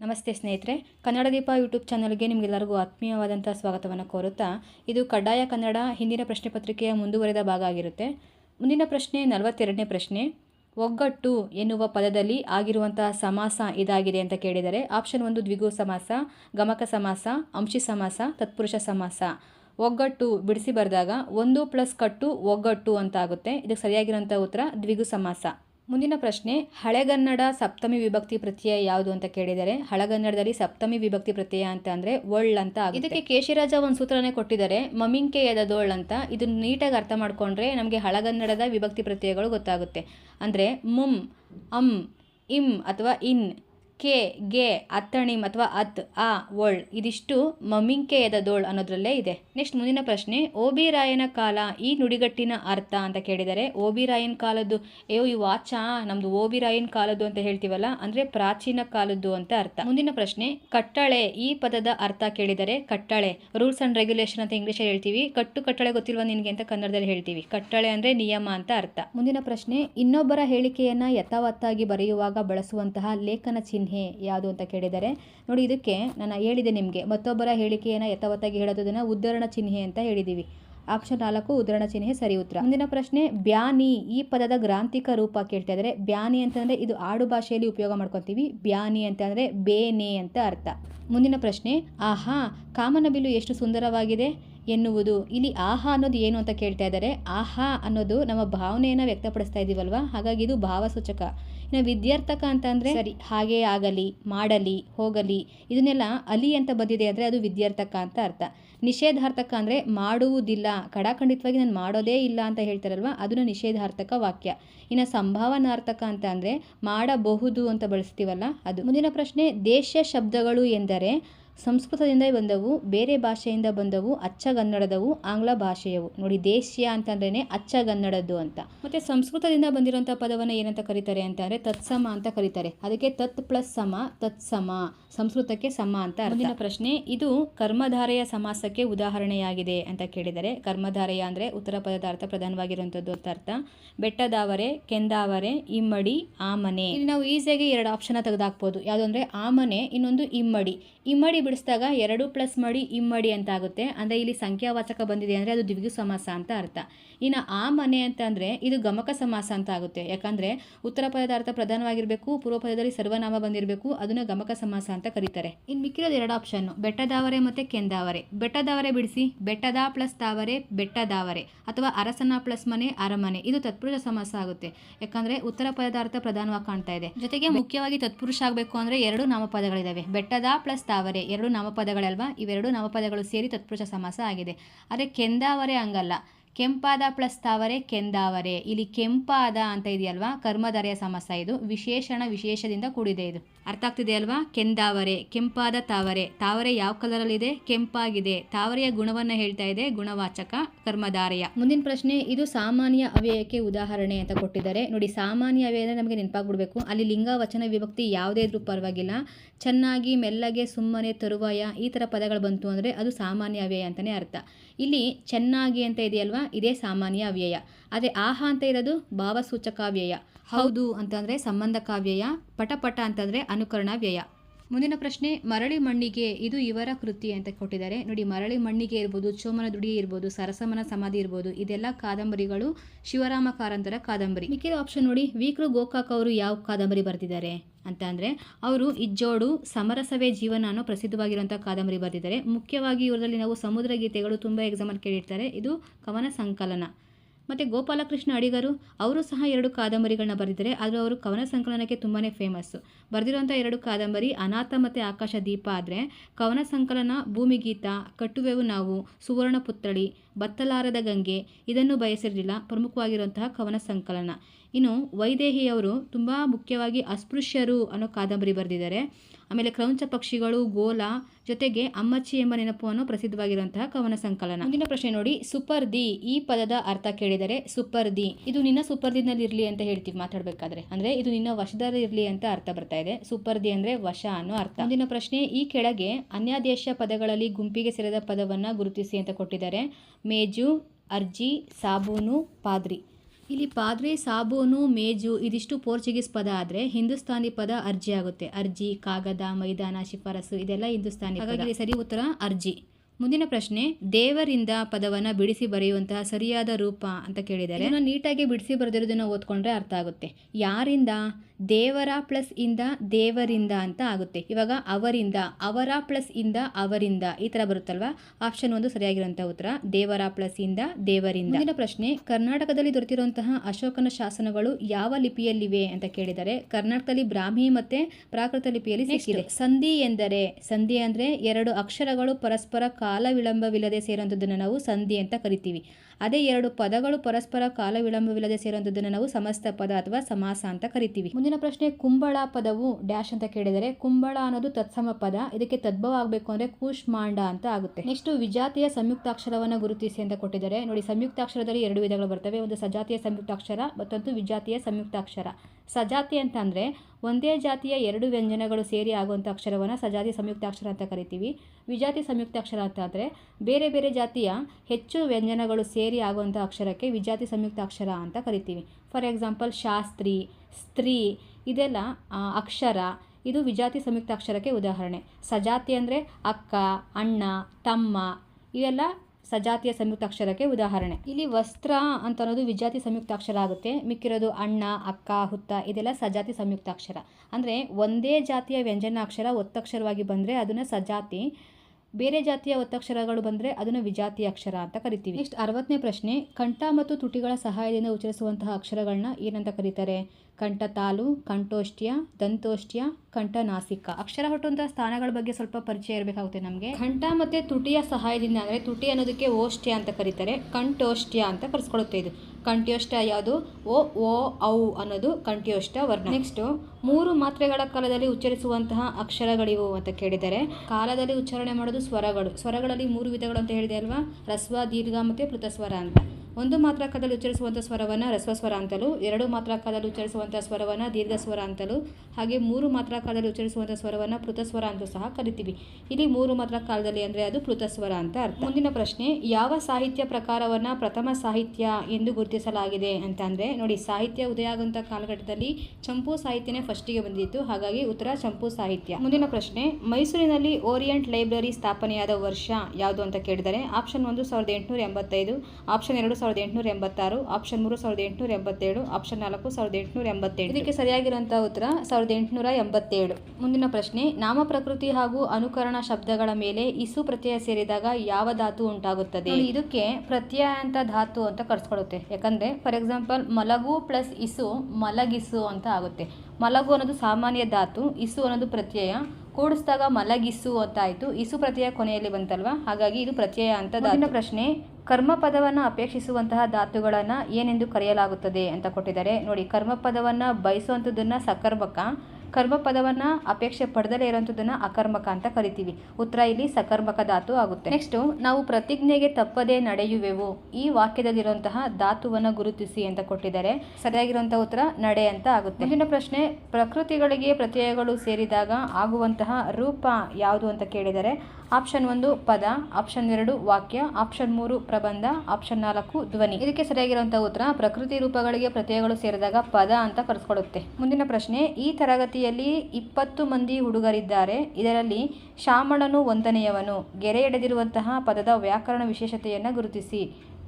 ನಮಸ್ತೆ ಸ್ನೇಹಿತರೆ, ಕನ್ನಡ ದೀಪ ಯೂಟ್ಯೂಬ್ ಚಾನಲ್ಗೆ ನಿಮಗೆಲ್ಲರಿಗೂ ಆತ್ಮೀಯವಾದಂಥ ಸ್ವಾಗತವನ್ನು ಕೋರುತ್ತಾ, ಇದು ಕಡ್ಡಾಯ ಕನ್ನಡ ಹಿಂದಿನ ಪ್ರಶ್ನೆ ಪತ್ರಿಕೆಯ ಮುಂದುವರೆದ ಭಾಗ ಆಗಿರುತ್ತೆ. ಮುಂದಿನ ಪ್ರಶ್ನೆ, ನಲವತ್ತೆರಡನೇ ಪ್ರಶ್ನೆ, ಒಗ್ಗಟ್ಟು ಎನ್ನುವ ಪದದಲ್ಲಿ ಆಗಿರುವಂತಹ ಸಮಾಸ ಇದಾಗಿದೆ ಅಂತ ಕೇಳಿದರೆ ಆಪ್ಷನ್ ಒಂದು ದ್ವಿಗು ಸಮಾಸ, ಗಮಕ ಸಮಾಸ, ಅಂಶಿ ಸಮಾಸ, ತತ್ಪುರುಷ ಸಮಾಸ. ಒಗ್ಗಟ್ಟು ಬಿಡಿಸಿ ಬರೆದಾಗ ಒಂದು ಪ್ಲಸ್ ಕಟ್ಟು ಒಗ್ಗಟ್ಟು ಅಂತ ಆಗುತ್ತೆ. ಇದಕ್ಕೆ ಸರಿಯಾಗಿರುವಂಥ ಉತ್ತರ ದ್ವಿಗು ಸಮಾಸ. ಮುಂದಿನ ಪ್ರಶ್ನೆ, ಹಳೆಗನ್ನಡ ಸಪ್ತಮಿ ವಿಭಕ್ತಿ ಪ್ರತ್ಯಯ ಯಾವುದು ಅಂತ ಕೇಳಿದರೆ, ಹಳೆಗನ್ನಡದಲ್ಲಿ ಸಪ್ತಮಿ ವಿಭಕ್ತಿ ಪ್ರತ್ಯಯ ಅಂತ ಅಂದರೆ ಒಳ್ ಅಂತ. ಇದಕ್ಕೆ ಕೇಶಿರಾಜ ಒಂದು ಸೂತ್ರನೇ ಕೊಟ್ಟಿದ್ದಾರೆ ಮಮಿಂಕೆ ಎದದೋಳ್ ಅಂತ ಇದನ್ನು ನೀಟಾಗಿ ಅರ್ಥ ಮಾಡಿಕೊಂಡ್ರೆ ನಮಗೆ ಹಳಗನ್ನಡದ ವಿಭಕ್ತಿ ಪ್ರತ್ಯಯಗಳು ಗೊತ್ತಾಗುತ್ತೆ ಅಂದರೆ ಮುಮ್ ಅಂ, ಇಂ ಅಥವಾ ಇನ್ ಕೆ, ಗೆ ಅತ್ತಣಿಮ್ ಅಥವಾ ಅತ್, ಆ ಒಳ್ ಇದಿಷ್ಟು ಮಮ್ಮಿಂಕೆ ದೋಳ್ ಅನ್ನೋದ್ರಲ್ಲೇ ಇದೆ. ನೆಕ್ಸ್ಟ್ ಮುಂದಿನ ಪ್ರಶ್ನೆ, ಓಬಿ ರಾಯನ ಕಾಲ ಈ ನುಡಿಗಟ್ಟಿನ ಅರ್ಥ ಅಂತ ಕೇಳಿದರೆ, ಓಬಿ ರಾಯನ್ ಕಾಲದ್ದು, ಏ, ಈ ವಾಚ, ನಮ್ದು ಓಬಿ ರಾಯನ್ ಕಾಲದ್ದು ಅಂತ ಹೇಳ್ತೀವಲ್ಲ, ಅಂದ್ರೆ ಪ್ರಾಚೀನ ಕಾಲದ್ದು ಅಂತ ಅರ್ಥ. ಮುಂದಿನ ಪ್ರಶ್ನೆ, ಕಟ್ಟಳೆ ಈ ಪದದ ಅರ್ಥ ಕೇಳಿದರೆ ಕಟ್ಟಳೆ, ರೂಲ್ಸ್ ಅಂಡ್ ರೆಗ್ಯುಲೇಷನ್ ಅಂತ ಇಂಗ್ಲಿಷ್ ಹೇಳ್ತೀವಿ, ಕಟ್ಟು ಕಟ್ಟಳೆ ಗೊತ್ತಿಲ್ವಾ ನಿನಗೆ ಅಂತ ಕನ್ನಡದಲ್ಲಿ ಹೇಳ್ತೀವಿ, ಕಟ್ಟಳೆ ಅಂದ್ರೆ ನಿಯಮ ಅಂತ ಅರ್ಥ. ಮುಂದಿನ ಪ್ರಶ್ನೆ, ಇನ್ನೊಬ್ಬರ ಹೇಳಿಕೆಯನ್ನ ಯಥಾವತ್ತಾಗಿ ಬರೆಯುವಾಗ ಬಳಸುವಂತಹ ಲೇಖನ ಚಿಹ್ನೆ ಯಾವುದು ಅಂತ ಕೇಳಿದರೆ, ನೋಡಿ ಇದಕ್ಕೆ ನಾನು ಹೇಳಿದೆ ನಿಮಗೆ, ಮತ್ತೊಬ್ಬರ ಹೇಳಿಕೆಯನ್ನು ಯಥಾವತ್ತಾಗಿ ಹೇಳೋದನ್ನು ಉದ್ಧರಣ ಚಿಹ್ನೆ ಅಂತ ಹೇಳಿದ್ದೀವಿ ಆಪ್ಷನ್ ನಾಲ್ಕು, ಉದ್ಧರಣ ಚಿಹ್ನೆ ಸರಿ ಉತ್ತರ. ಮುಂದಿನ ಪ್ರಶ್ನೆ, ಬ್ಯಾನಿ, ಈ ಪದದ ಗ್ರಾಂಥಿಕ ರೂಪ ಕೇಳ್ತಾ ಇದ್ದಾರೆ ಬ್ಯಾನಿ ಅಂತಂದರೆ ಇದು ಆಡು ಭಾಷೆಯಲ್ಲಿ ಉಪಯೋಗ ಮಾಡ್ಕೊತೀವಿ. ಬ್ಯಾನಿ ಅಂತಂದರೆ ಬೇನೆ ಅಂತ ಅರ್ಥ. ಮುಂದಿನ ಪ್ರಶ್ನೆ, ಆಹಾ ಕಾಮನಬಿಲ್ಲು ಎಷ್ಟು ಸುಂದರವಾಗಿದೆ ಎನ್ನುವುದು. ಇಲ್ಲಿ ಆಹಾ ಅನ್ನೋದು ಏನು ಅಂತ ಕೇಳ್ತಾ ಇದ್ದಾರೆ ಆಹಾ ಅನ್ನೋದು ನಮ್ಮ ಭಾವನೆಯನ್ನು ವ್ಯಕ್ತಪಡಿಸ್ತಾ ಇದ್ದೀವಲ್ವಾ ಹಾಗಾಗಿ ಇದು ಭಾವಸೂಚಕ. ಇನ್ನು ವಿದ್ಯಾರ್ಥಕ ಅಂತ ಅಂದರೆ ಸರಿ. ಹಾಗೇ ಆಗಲಿ ಮಾಡಲಿ ಹೋಗಲಿ ಇದನ್ನೆಲ್ಲ ಅಲಿ ಅಂತ ಬಂದಿದೆ ಅಂದರೆ ಅದು ವಿದ್ಯಾರ್ಥಕ ಅಂತ ಅರ್ಥ. ನಿಷೇಧಾರ್ಥಕ ಅಂದರೆ ಮಾಡುವುದಿಲ್ಲ ಕಡಾಖಂಡಿತವಾಗಿ ನಾನು ಮಾಡೋದೇ ಇಲ್ಲ ಅಂತ ಹೇಳ್ತಾರಲ್ವ? ಅದನ್ನು ನಿಷೇಧಾರ್ಥಕ ವಾಕ್ಯ. ಇನ್ನು ಸಂಭಾವನಾರ್ಥಕ ಅಂತ ಅಂದರೆ ಮಾಡಬಹುದು ಅಂತ ಬಳಸ್ತೀವಲ್ಲ ಅದು. ಮುಂದಿನ ಪ್ರಶ್ನೆ ದೇಶ ಶಬ್ದಗಳು ಎಂದರೆ ಸಂಸ್ಕೃತದಿಂದ ಬಂದವು, ಬೇರೆ ಭಾಷೆಯಿಂದ ಬಂದವು ಅಚ್ಚಗನ್ನಡದವು ಆಂಗ್ಲ ಭಾಷೆಯವು. ನೋಡಿ, ದೇಶೀಯ ಅಂತಂದ್ರೇ ಅಚ್ಚಗನ್ನಡದ್ದು ಅಂತ. ಮತ್ತೆ ಸಂಸ್ಕೃತದಿಂದ ಬಂದಿರುವಂತಹ ಪದವನ್ನು ಏನಂತ ಕರೀತಾರೆ ಅಂತ ತತ್ಸಮ ಅಂತ ಕರೀತಾರೆ. ಅದಕ್ಕೆ ತತ್ ಪ್ಲಸ್ ಸಮ, ತತ್ಸಮ, ಸಂಸ್ಕೃತಕ್ಕೆ ಸಮ ಅಂತ ಮುಂದಿನ ಪ್ರಶ್ನೆ, ಇದು ಕರ್ಮಧಾರೆಯ ಸಮಾಸಕ್ಕೆ ಉದಾಹರಣೆಯಾಗಿದೆ ಅಂತ ಕೇಳಿದರೆ, ಕರ್ಮಧಾರೆಯ ಅಂದ್ರೆ ಉತ್ತರ ಪದದ ಅರ್ಥ ಪ್ರಧಾನವಾಗಿರುವಂತದ್ದು ಅಂತ ಅರ್ಥ. ಬೆಟ್ಟದಾವರೆ, ಕೆಂದಾವರೆ, ಇಮ್ಮಡಿ, ಆಮನೆ. ಇಲ್ಲಿ ನಾವು ಈಸಿಯಾಗಿ ಎರಡು ಆಪ್ಷನ್ ತೆಗೆದಾಕ್ಬೋದು. ಯಾವುದು ಅಂದ್ರೆ ಆಮನೆ, ಇನ್ನೊಂದು ಇಮ್ಮಡಿ. ಇಮ್ಮಡಿ ಬಿಡಿಸಿದಾಗ ಎರಡು ಪ್ಲಸ್ ಮಾಡಿ ಇಮ್ಮಡಿ ಅಂತ ಆಗುತ್ತೆ ಅಂದರೆ ಇಲ್ಲಿ ಸಂಖ್ಯಾವಾಚಕ ಬಂದಿದೆ ಅಂದರೆ ಅದು ದ್ವಿಗು ಸಮಾಸ ಅಂತ ಅರ್ಥ. ಇನ್ನು ಆ ಮನೆ ಅಂತ ಅಂದರೆ ಇದು ಗಮಕ ಸಮಾಸ ಅಂತ ಆಗುತ್ತೆ. ಯಾಕಂದರೆ ಉತ್ತರ ಪದದ ಅರ್ಥ ಪ್ರಧಾನವಾಗಿರಬೇಕು ಪೂರ್ವ ಪದದಲ್ಲಿ ಸರ್ವನಾಮ ಬಂದಿರಬೇಕು ಅದನ್ನು ಗಮಕ ಸಮಾಸ ಅಂತ ಕರೀತಾರೆ. ಇನ್ನು ಮಿಕ್ಕಿರೋದು ಎರಡು ಆಪ್ಷನ್ನು ಬೆಟ್ಟದಾವರೆ ಮತ್ತು ಕೆಂದಾವರೆ. ಬೆಟ್ಟದಾವರೆ ಬಿಡಿಸಿ. ಬೆಟ್ಟದ ಪ್ಲಸ್ ತಾವರೆ ಬೆಟ್ಟದಾವರೆ. ಅಥವಾ ಅರಸನ ಪ್ಲಸ್ ಮನೆ ಅರಮನೆ. ಇದು ತತ್ಪುರುಷ ಸಮಾಸ ಆಗುತ್ತೆ. ಯಾಕಂದರೆ ಉತ್ತರ ಪದಾರ್ಥ ಅರ್ಥ ಪ್ರಧಾನವಾಗಿ ಕಾಣ್ತಾ ಇದೆ. ಜೊತೆಗೆ ಮುಖ್ಯವಾಗಿ ತತ್ಪುರುಷ ಆಗಬೇಕು ಅಂದರೆ ಎರಡು ನಾಮಪದಗಳಿದ್ದಾವೆ ಬೆಟ್ಟದ ಪ್ಲಸ್ ತಾವರೆ ಎರಡು ನಾಮಪದಗಳಲ್ವಾ ಇವೆರಡು ನಾಮಪದಗಳು ಸೇರಿ ತತ್ಪುರುಷ ಸಮಾಸ ಆಗಿದೆ. ಆದರೆ ಕೆಂದಾವರೆ ಹಂಗಲ್ಲ. ಕೆಂಪಾದ ಪ್ಲಸ್ ತಾವರೆ ಕೆಂದಾವರೆ. ಇಲ್ಲಿ ಕೆಂಪಾದ ಅಂತ ಇದೆಯಲ್ವಾ? ಕರ್ಮಧಾರೆಯ ಸಮಾಸ ಇದು. ವಿಶೇಷಣ ವಿಶೇಷದಿಂದ ಕೂಡಿದೆ ಇದು. ಅರ್ಥ ಆಗ್ತಿದೆ ಅಲ್ವಾ? ಕೆಂದಾವರೆ, ಕೆಂಪಾದ ತಾವರೆ. ತಾವರೆ ಯಾವ ಕಲರಲ್ಲಿದೆ? ಕೆಂಪಾಗಿದೆ. ತಾವರೆಯ ಗುಣವನ್ನ ಹೇಳ್ತಾ ಇದೆ ಗುಣವಾಚಕ ಕರ್ಮಧಾರೆಯ. ಮುಂದಿನ ಪ್ರಶ್ನೆ, ಇದು ಸಾಮಾನ್ಯ ಅವ್ಯಯಕ್ಕೆ ಉದಾಹರಣೆ ಅಂತ ಕೊಟ್ಟಿದ್ದಾರೆ. ನೋಡಿ, ಸಾಮಾನ್ಯ ಅವ್ಯಯ ಅಂದರೆ ನಮಗೆ ನೆನಪಾಗ್ಬಿಡ್ಬೇಕು. ಅಲ್ಲಿ ಲಿಂಗ ವಚನ ವಿಭಕ್ತಿ ಯಾವುದೇ ಇದ್ರೂ ಪರವಾಗಿಲ್ಲ. ಚೆನ್ನಾಗಿ, ಮೆಲ್ಲಗೆ, ಸುಮ್ಮನೆ, ತರುವಾಯ ಈ ಥರ ಪದಗಳು ಬಂತು ಅಂದರೆ ಅದು ಸಾಮಾನ್ಯ ಅವ್ಯಯ ಅಂತಲೇ ಅರ್ಥ. ಇಲ್ಲಿ ಚೆನ್ನಾಗಿ ಅಂತ ಇದೆಯಲ್ವಾ? ಇದೇ ಸಾಮಾನ್ಯ ಅವ್ಯಯ. ಆದರೆ ಆಹ ಅಂತ ಇರೋದು ಭಾವಸೂಚಕ ವ್ಯಯ ಹೌದು ಅಂತಂದರೆ ಸಂಬಂಧ ಕಾವ್ಯಯ ಪಟಪಟ ಅಂತಂದರೆ ಅನುಕರಣ ವ್ಯಯ ಮುಂದಿನ ಪ್ರಶ್ನೆ, ಮರಳಿ ಮಣ್ಣಿಗೆ ಇದು ಇವರ ಕೃತಿ ಅಂತ ಕೊಟ್ಟಿದ್ದಾರೆ. ನೋಡಿ, ಮರಳಿ ಮಣ್ಣಿಗೆ ಇರ್ಬೋದು, ಚೋಮನ ದುಡಿ ಇರ್ಬೋದು, ಸರಸಮನ ಸಮಾಧಿ ಇರ್ಬೋದು, ಇದೆಲ್ಲ ಕಾದಂಬರಿಗಳು ಶಿವರಾಮ ಕಾರಂತರ ಕಾದಂಬರಿ. ಮಿಕ್ಕಿದ ಆಪ್ಷನ್ ನೋಡಿ, ವೀಕ್ರು ಗೋಕಾಕ್ ಅವರು ಯಾವ ಕಾದಂಬರಿ ಬರೆದಿದ್ದಾರೆ ಅಂತ ಅಂದರೆ, ಅವರು ಇಜ್ಜೋಡು, ಸಮರಸವೇ ಜೀವನ ಅನ್ನೋ ಪ್ರಸಿದ್ಧವಾಗಿರುವಂಥ ಕಾದಂಬರಿ ಬರೆದಿದ್ದಾರೆ. ಮುಖ್ಯವಾಗಿ ಇವರಲ್ಲಿ ನಾವು ಸಮುದ್ರ ಗೀತೆಗಳು ತುಂಬ ಎಕ್ಸಾಮಲ್ಲಿ ಕೇಳಿರ್ತಾರೆ. ಇದು ಕವನ ಸಂಕಲನ. ಮತ್ತು ಗೋಪಾಲಕೃಷ್ಣ ಅಡಿಗರು, ಅವರು ಸಹ ಎರಡು ಕಾದಂಬರಿಗಳನ್ನ ಬರೆದಿದ್ದಾರೆ. ಆದರೂ ಅವರು ಕವನ ಸಂಕಲನಕ್ಕೆ ತುಂಬಾ ಫೇಮಸ್ಸು ಬರೆದಿರುವಂಥ ಎರಡು ಕಾದಂಬರಿ, ಅನಾಥ ಮತ್ತು ಆಕಾಶ ದೀಪ ಆದರೆ, ಕವನ ಸಂಕಲನ, ಭೂಮಿಗೀತ, ಕಟ್ಟುವೆವು ನಾವು, ಸುವರ್ಣ ಪುತ್ಥಳಿ, ಬತ್ತಲಾರದ ಗಂಗೆ, ಇದನ್ನು ಬಯಸಿರಲಿಲ್ಲ. ಪ್ರಮುಖವಾಗಿರುವಂತಹ ಕವನ ಸಂಕಲನ. ಇನ್ನು ವೈದೇಹಿಯವರು ತುಂಬ ಮುಖ್ಯವಾಗಿ ಅಸ್ಪೃಶ್ಯರು ಅನ್ನೋ ಕಾದಂಬರಿ ಬರೆದಿದ್ದಾರೆ. ಆಮೇಲೆ ಕ್ರೌಂಚ ಪಕ್ಷಿಗಳು, ಗೋಲ ಜೊತೆಗೆ ಅಮ್ಮಚ್ಚಿ ಎಂಬ ನೆನಪು ಅನ್ನೋ ಪ್ರಸಿದ್ಧವಾಗಿರುವಂತಹ ಕವನ ಸಂಕಲನ. ಮುಂದಿನ ಪ್ರಶ್ನೆ ನೋಡಿ ಸುಪರ್ದಿ ಈ ಪದದ ಅರ್ಥ ಕೇಳಿದರೆ ಸುಪರ್ದಿ ಇದು ನಿನ್ನ ಸುಪರ್ದಿನಲ್ಲಿ ಇರಲಿ ಅಂತ ಹೇಳ್ತೀವಿ ಮಾತಾಡಬೇಕಾದ್ರೆ. ಅಂದ್ರೆ ಇದು ನಿನ್ನ ವಶದಲ್ಲಿ ಇರಲಿ ಅಂತ ಅರ್ಥ ಬರ್ತಾ ಇದೆ. ಸುಪರ್ದಿ ಅಂದ್ರೆ ವಶ ಅನ್ನೋ ಅರ್ಥ. ಮುಂದಿನ ಪ್ರಶ್ನೆ, ಈ ಕೆಳಗೆ ಅನ್ಯಾದೇಶ ಪದಗಳಲ್ಲಿ ಗುಂಪಿಗೆ ಸೇರಿದ ಪದವನ್ನ ಗುರುತಿಸಿ ಅಂತ ಕೊಟ್ಟಿದ್ದಾರೆ. ಮೇಜು, ಅರ್ಜಿ, ಸಾಬೂನು, ಪಾದ್ರಿ. ಇಲ್ಲಿ ಪಾದ್ರೆ ಸಾಬೂನು ಮೇಜು ಇದಿಷ್ಟು ಪೋರ್ಚುಗೀಸ್ ಪದ ಆದರೆ ಹಿಂದೂಸ್ತಾನಿ ಪದ ಅರ್ಜಿ ಆಗುತ್ತೆ. ಅರ್ಜಿ ಕಾಗದ ಮೈದಾನ ಶಿಫಾರಸು ಇದೆಲ್ಲ ಹಿಂದೂಸ್ತಾನಿ ಹಾಗಾಗಿ ಸರಿ ಉತ್ತರ ಅರ್ಜಿ. ಮುಂದಿನ ಪ್ರಶ್ನೆ ದೇವರಿಂದ ಪದವನ್ನು ಬಿಡಿಸಿ ಬರೆಯುವಂತಹ ಸರಿಯಾದ ರೂಪ ಅಂತ ಕೇಳಿದ್ದಾರೆ. ಇದನ್ನು ನೀಟಾಗಿ ಬಿಡಿಸಿ ಬರೆದಿರೋದನ್ನು ಓದ್ಕೊಂಡ್ರೆ ಅರ್ಥ ಆಗುತ್ತೆ. ಯಾರಿಂದ? ದೇವರ ಪ್ಲಸ್ ಇಂದ ದೇವರಿಂದ ಅಂತ ಆಗುತ್ತೆ. ಇವಾಗ ಅವರಿಂದ ಅವರ ಪ್ಲಸ್ ಇಂದ ಅವರಿಂದ ಈ ಥರ ಬರುತ್ತಲ್ವಾ? ಆಪ್ಷನ್ ಒಂದು ಸರಿಯಾಗಿರುವಂತಹ ಉತ್ತರ. ದೇವರ ಪ್ಲಸ್ ಇಂದ ದೇವರಿಂದ. ಮುಂದಿನ ಪ್ರಶ್ನೆ ಕರ್ನಾಟಕದಲ್ಲಿ ದೊರೆತಿರುವಂತಹ ಅಶೋಕನ ಶಾಸನಗಳು ಯಾವ ಲಿಪಿಯಲ್ಲಿವೆ ಅಂತ ಕೇಳಿದರೆ ಕರ್ನಾಟಕದಲ್ಲಿ ಬ್ರಾಹ್ಮಿ ಮತ್ತೆ ಪ್ರಾಕೃತ ಲಿಪಿಯಲ್ಲಿ ಸಿಕ್ಕಿದೆ. ಸಂಧಿ ಎಂದರೆ ಸಂಧಿ ಅಂದ್ರೆ ಎರಡು ಅಕ್ಷರಗಳು ಪರಸ್ಪರ ಕಾಲ ವಿಳಂಬವಿಲ್ಲದೆ ಸೇರುವಂಥದ್ದನ್ನು ನಾವು ಸಂಧಿ ಅಂತ ಕರಿತೀವಿ. ಅದೇ ಎರಡು ಪದಗಳು ಪರಸ್ಪರ ಕಾಲ ವಿಳಂಬವಿಲ್ಲದೆ ಸೇರುವಂಥದ್ದನ್ನು ನಾವು ಸಮಸ್ತ ಪದ ಅಥವಾ ಸಮಾಸ ಅಂತ ಕರಿತೀವಿ. ಮುಂದಿನ ಪ್ರಶ್ನೆ, ಕುಂಬಳ ಪದವು ಡ್ಯಾಶ್ ಅಂತ ಕೇಳಿದರೆ ಕುಂಬಳ ಅನ್ನೋದು ತತ್ಸಮ ಪದ, ಇದಕ್ಕೆ ತದ್ಭವ ಆಗಬೇಕು ಅಂದ್ರೆ ಕೂಷ್ಮಾಂಡ ಅಂತ ಆಗುತ್ತೆ. ನೆಕ್ಸ್ಟ್ ವಿಜಾತಿಯ ಸಂಯುಕ್ತಾಕ್ಷರವನ್ನು ಗುರುತಿಸಿ ಅಂತ ಕೊಟ್ಟಿದ್ದಾರೆ. ನೋಡಿ, ಸಂಯುಕ್ತಾಕ್ಷರದಲ್ಲಿ ಎರಡು ವಿಧಗಳು ಬರ್ತವೆ. ಒಂದು ಸಜಾತಿಯ ಸಂಯುಕ್ತಾಕ್ಷರ, ಮತ್ತೊಂದು ವಿಜಾತಿಯ ಸಂಯುಕ್ತಾಕ್ಷರ. ಸಜಾತಿ ಅಂತಂದರೆ ಒಂದೇ ಜಾತಿಯ ಎರಡು ವ್ಯಂಜನಗಳು ಸೇರಿ ಆಗುವಂಥ ಅಕ್ಷರವನ್ನು ಸಜಾತಿ ಸಂಯುಕ್ತಾಕ್ಷರ ಅಂತ ಕರಿತೀವಿ. ವಿಜಾತಿ ಸಂಯುಕ್ತಾಕ್ಷರ ಅಂತ ಆದರೆ ಬೇರೆ ಬೇರೆ ಜಾತಿಯ ಹೆಚ್ಚು ವ್ಯಂಜನಗಳು ಸೇರಿ ಆಗುವಂಥ ಅಕ್ಷರಕ್ಕೆ ವಿಜಾತಿ ಸಂಯುಕ್ತಾಕ್ಷರ ಅಂತ ಕರಿತೀವಿ. ಫಾರ್ ಎಕ್ಸಾಂಪಲ್ ಶಾಸ್ತ್ರಿ, ಸ್ತ್ರೀ ಇದೆಲ್ಲ ಅಕ್ಷರ ಇದು ವಿಜಾತಿ ಸಂಯುಕ್ತಾಕ್ಷರಕ್ಕೆ ಉದಾಹರಣೆ. ಸಜಾತಿ ಅಂದರೆ ಅಕ್ಕ, ಅಣ್ಣ, ತಮ್ಮ ಇವೆಲ್ಲ ಸಜಾತಿಯ ಸಂಯುಕ್ತಾಕ್ಷರಕ್ಕೆ ಉದಾಹರಣೆ. ಇಲ್ಲಿ ವಸ್ತ್ರ ಅಂತ ಅನ್ನೋದು ವಿಜಾತಿ ಸಂಯುಕ್ತಾಕ್ಷರ ಆಗುತ್ತೆ. ಮಿಕ್ಕಿರೋದು ಅಣ್ಣ, ಅಕ್ಕ, ಹುತ್ತ ಇದೆಲ್ಲ ಸಜಾತಿ ಸಂಯುಕ್ತಾಕ್ಷರ. ಅಂದರೆ ಒಂದೇ ಜಾತಿಯ ವ್ಯಂಜನಾಕ್ಷರ ಒತ್ತಕ್ಷರವಾಗಿ ಬಂದರೆ ಅದನ್ನು ಸಜಾತಿ ಬೇರೆ ಜಾತಿಯ ಒತ್ತಕ್ಷರಗಳು ಬಂದರೆ ಅದನ್ನು ವಿಜಾತಿ ಅಕ್ಷರ ಅಂತ ಕರಿತೀವಿ. ನೆಕ್ಸ್ಟ್ ಅರವತ್ತನೇ ಪ್ರಶ್ನೆ, ಕಂಠ ಮತ್ತು ತುಟಿಗಳ ಸಹಾಯದಿಂದ ಉಚ್ಚರಿಸುವಂತಹ ಅಕ್ಷರಗಳನ್ನ ಏನಂತ ಕರೀತಾರೆ? ಕಂಠ ತಾಲು ದಂತೋಷ್ಟ್ಯ ಕಂಠ ನಾಸಿಕ. ಅಕ್ಷರ ಹುಟ್ಟುವಂತಹ ಸ್ಥಾನಗಳ ಬಗ್ಗೆ ಸ್ವಲ್ಪ ಪರಿಚಯ ಇರಬೇಕಾಗುತ್ತೆ ನಮಗೆ. ಕಂಠ ಮತ್ತು ತುಟಿಯ ಸಹಾಯದಿಂದ ಅಂದರೆ ತುಟಿ ಅನ್ನೋದಕ್ಕೆ ಓಷ್ಟ್ಯ ಅಂತ ಕರೀತಾರೆ. ಕಂಠೋಷ್ಟ್ಯ ಅಂತ ಕರೆಸ್ಕೊಳ್ಳುತ್ತೆ ಇದು. ಕಂಠ್ಯೋಷ್ಟ ಯಾವುದು? ಓ ಓ, ಔ ಅನ್ನೋದು ಕಂಠ್ಯೋಷ್ಟ ವರ್ಣ. ನೆಕ್ಸ್ಟ್ ಮೂರು ಮಾತ್ರೆಗಳ ಕಾಲದಲ್ಲಿ ಉಚ್ಚರಿಸುವಂತಹ ಅಕ್ಷರಗಳಿವು ಅಂತ ಕೇಳಿದರೆ, ಕಾಲದಲ್ಲಿ ಉಚ್ಚಾರಣೆ ಮಾಡೋದು ಸ್ವರಗಳು. ಸ್ವರಗಳಲ್ಲಿ ಮೂರು ವಿಧಗಳು ಅಂತ ಹೇಳಿದೆ ಅಲ್ವಾ? ರಸ್ವ, ದೀರ್ಘ ಮತ್ತು ಪೃತಸ್ವರ ಅಂತ. ಒಂದು ಮಾತ್ರ ಕಾಲದಲ್ಲಿ ಉಚ್ಚರಿಸುವಂಥ ಸ್ವರವನ್ನು ರಸ್ವಸ್ವರ ಅಂತಲೂ, ಎರಡು ಮಾತ್ರ ಕಾಲದಲ್ಲಿ ಉಚ್ಚರಿಸುವಂಥ ಸ್ವರವನ್ನು ದೀರ್ಘ ಸ್ವರ ಅಂತಲೂ, ಹಾಗೆ ಮೂರು ಮಾತ್ರ ಕಾಲದಲ್ಲಿ ಉಚ್ಚರಿಸುವಂಥ ಸ್ವರವನ್ನು ಪೃತಸ್ವರ ಅಂತ ಸಹ ಕರಿತೀವಿ ಇಲ್ಲಿ ಮೂರು ಮಾತ್ರ ಕಾಲದಲ್ಲಿ ಅಂದರೆ ಅದು ಪೃತಸ್ವರ ಅಂತ ಅರ್ಥ. ಮುಂದಿನ ಪ್ರಶ್ನೆ, ಯಾವ ಸಾಹಿತ್ಯ ಪ್ರಕಾರವನ್ನು ಪ್ರಥಮ ಸಾಹಿತ್ಯ ಎಂದು ಗುರುತಿಸಲಾಗಿದೆ ಅಂತ ಅಂದರೆ, ನೋಡಿ ಸಾಹಿತ್ಯ ಉದಯ ಆಗುವಂಥ ಕಾಲಘಟ್ಟದಲ್ಲಿ ಚಂಪು ಸಾಹಿತ್ಯನೇ ಫಸ್ಟಿಗೆ ಬಂದಿತ್ತು, ಹಾಗಾಗಿ ಉತ್ತರ ಚಂಪು ಸಾಹಿತ್ಯ. ಮುಂದಿನ ಪ್ರಶ್ನೆ, ಮೈಸೂರಿನಲ್ಲಿ ಓರಿಯಂಟ್ ಲೈಬ್ರರಿ ಸ್ಥಾಪನೆಯಾದ ವರ್ಷ ಯಾವುದು ಅಂತ ಕೇಳಿದರೆ, ಆಪ್ಷನ್ ಒಂದು ಸಾವಿರದ ಎಂಟುನೂರ ಎಂಬತ್ತೈದು, ಆಪ್ಷನ್ ಎರಡು ಎಂಟುನೂರ ಎಂಬತ್ತಾರು ಆಪ್ಷನ್ ಮೂರು ಸಾವಿರದ ಎಂಟುನೂರ ಎಂಬತ್ತೇಳು ಆಪ್ಷನ್ ನಾಲ್ಕು ಸಾವಿರದ ಎಂಟುನೂರ ಎಂಬತ್ತೇಳು ಇದಕ್ಕೆ ಸರಿಯಾಗಿರುವಂತಹ ಉತ್ತರ ಸಾವಿರದ ಎಂಟುನೂರ ಎಂಬತ್ತೇಳು. ಮುಂದಿನ ಪ್ರಶ್ನೆ ನಾಮ ಪ್ರಕೃತಿ ಹಾಗೂ ಅನುಕರಣ ಶಬ್ದಗಳ ಮೇಲೆ ಇಸು ಪ್ರತ್ಯಯ ಸೇರಿದಾಗ ಯಾವ ಧಾತು ಉಂಟಾಗುತ್ತದೆ? ಇದಕ್ಕೆ ಪ್ರತ್ಯಯ ಅಂತ ಧಾತು ಅಂತ ಕರ್ಸ್ಕೊಡುತ್ತೆ ಯಾಕಂದ್ರೆ ಫಾರ್ ಎಕ್ಸಾಂಪಲ್ ಮಲಗು ಪ್ಲಸ್ ಇಸು ಮಲಗಿಸು ಅಂತ ಆಗುತ್ತೆ. ಮಲಗು ಅನ್ನೋದು ಸಾಮಾನ್ಯ ಧಾತು ಇಸು ಅನ್ನೋದು ಪ್ರತ್ಯಯ. ಕೂಡಿಸಿದಾಗ ಮಲಗಿಸು ಅಂತ ಆಯಿತು. ಇಸು ಪ್ರತ್ಯಯ ಕೊನೆಯಲ್ಲಿ ಬಂತಲ್ವಾ? ಹಾಗಾಗಿ ಇದು ಪ್ರತ್ಯಯ ಅಂತ ಪ್ರಶ್ನೆ ಕರ್ಮಪದವನ್ನು ಅಪೇಕ್ಷಿಸುವಂತಹ ಧಾತುಗಳನ್ನು ಏನೆಂದು ಕರೆಯಲಾಗುತ್ತದೆ ಅಂತ ಕೊಟ್ಟಿದ್ದಾರೆ. ನೋಡಿ ಕರ್ಮಪದವನ್ನು ಬಯಸುವಂಥದ್ದನ್ನು ಸಕರ್ಮಕ ಕರ್ಮಪದವನ್ನು ಅಪೇಕ್ಷೆ ಪಡೆದಲೇ ಇರುವಂಥದ್ದನ್ನು ಅಕರ್ಮಕ ಅಂತ ಕರಿತೀವಿ. ಉತ್ತರ ಇಲ್ಲಿ ಸಕರ್ಮಕ ಧಾತು ಆಗುತ್ತೆ. ನೆಕ್ಸ್ಟ್ ನಾವು ಪ್ರತಿಜ್ಞೆಗೆ ತಪ್ಪದೇ ನಡೆಯುವೆವು. ಈ ವಾಕ್ಯದಲ್ಲಿರುವಂತಹ ಧಾತುವನ್ನು ಗುರುತಿಸಿ ಅಂತ ಕೊಟ್ಟಿದ್ದಾರೆ. ಸರಿಯಾಗಿರುವಂತಹ ಉತ್ತರ ನಡೆ ಅಂತ ಆಗುತ್ತೆ. ಮುಂದಿನ ಪ್ರಶ್ನೆ, ಪ್ರಕೃತಿಗಳಿಗೆ ಪ್ರತ್ಯಯಗಳು ಸೇರಿದಾಗ ಆಗುವಂತಹ ರೂಪ ಯಾವುದು ಅಂತ ಕೇಳಿದರೆ, ಆಪ್ಷನ್ ಒಂದು ಪದ, ಆಪ್ಷನ್ ಎರಡು ವಾಕ್ಯ, ಆಪ್ಷನ್ ಮೂರು ಪ್ರಬಂಧ, ಆಪ್ಷನ್ ನಾಲ್ಕು ಧ್ವನಿ. ಇದಕ್ಕೆ ಸರಿಯಾಗಿರುವಂತಹ ಉತ್ತರ ಪ್ರಕೃತಿ ರೂಪಗಳಿಗೆ ಪ್ರತ್ಯಯಗಳು ಸೇರಿದಾಗ ಪದ ಅಂತ ಕರೆಸ್ಕೊಳ್ಳುತ್ತೆ ಮುಂದಿನ ಪ್ರಶ್ನೆ, ಈ ತರಗತಿಯಲ್ಲಿ ಇಪ್ಪತ್ತು ಮಂದಿ ಹುಡುಗರಿದ್ದಾರೆ. ಇದರಲ್ಲಿ ಶಾಮಳನು ಒಂದನೆಯವನು. ಗೆರೆ ಎಡೆದಿರುವಂತಹ ಪದದ ವ್ಯಾಕರಣ ವಿಶೇಷತೆಯನ್ನು ಗುರುತಿಸಿ.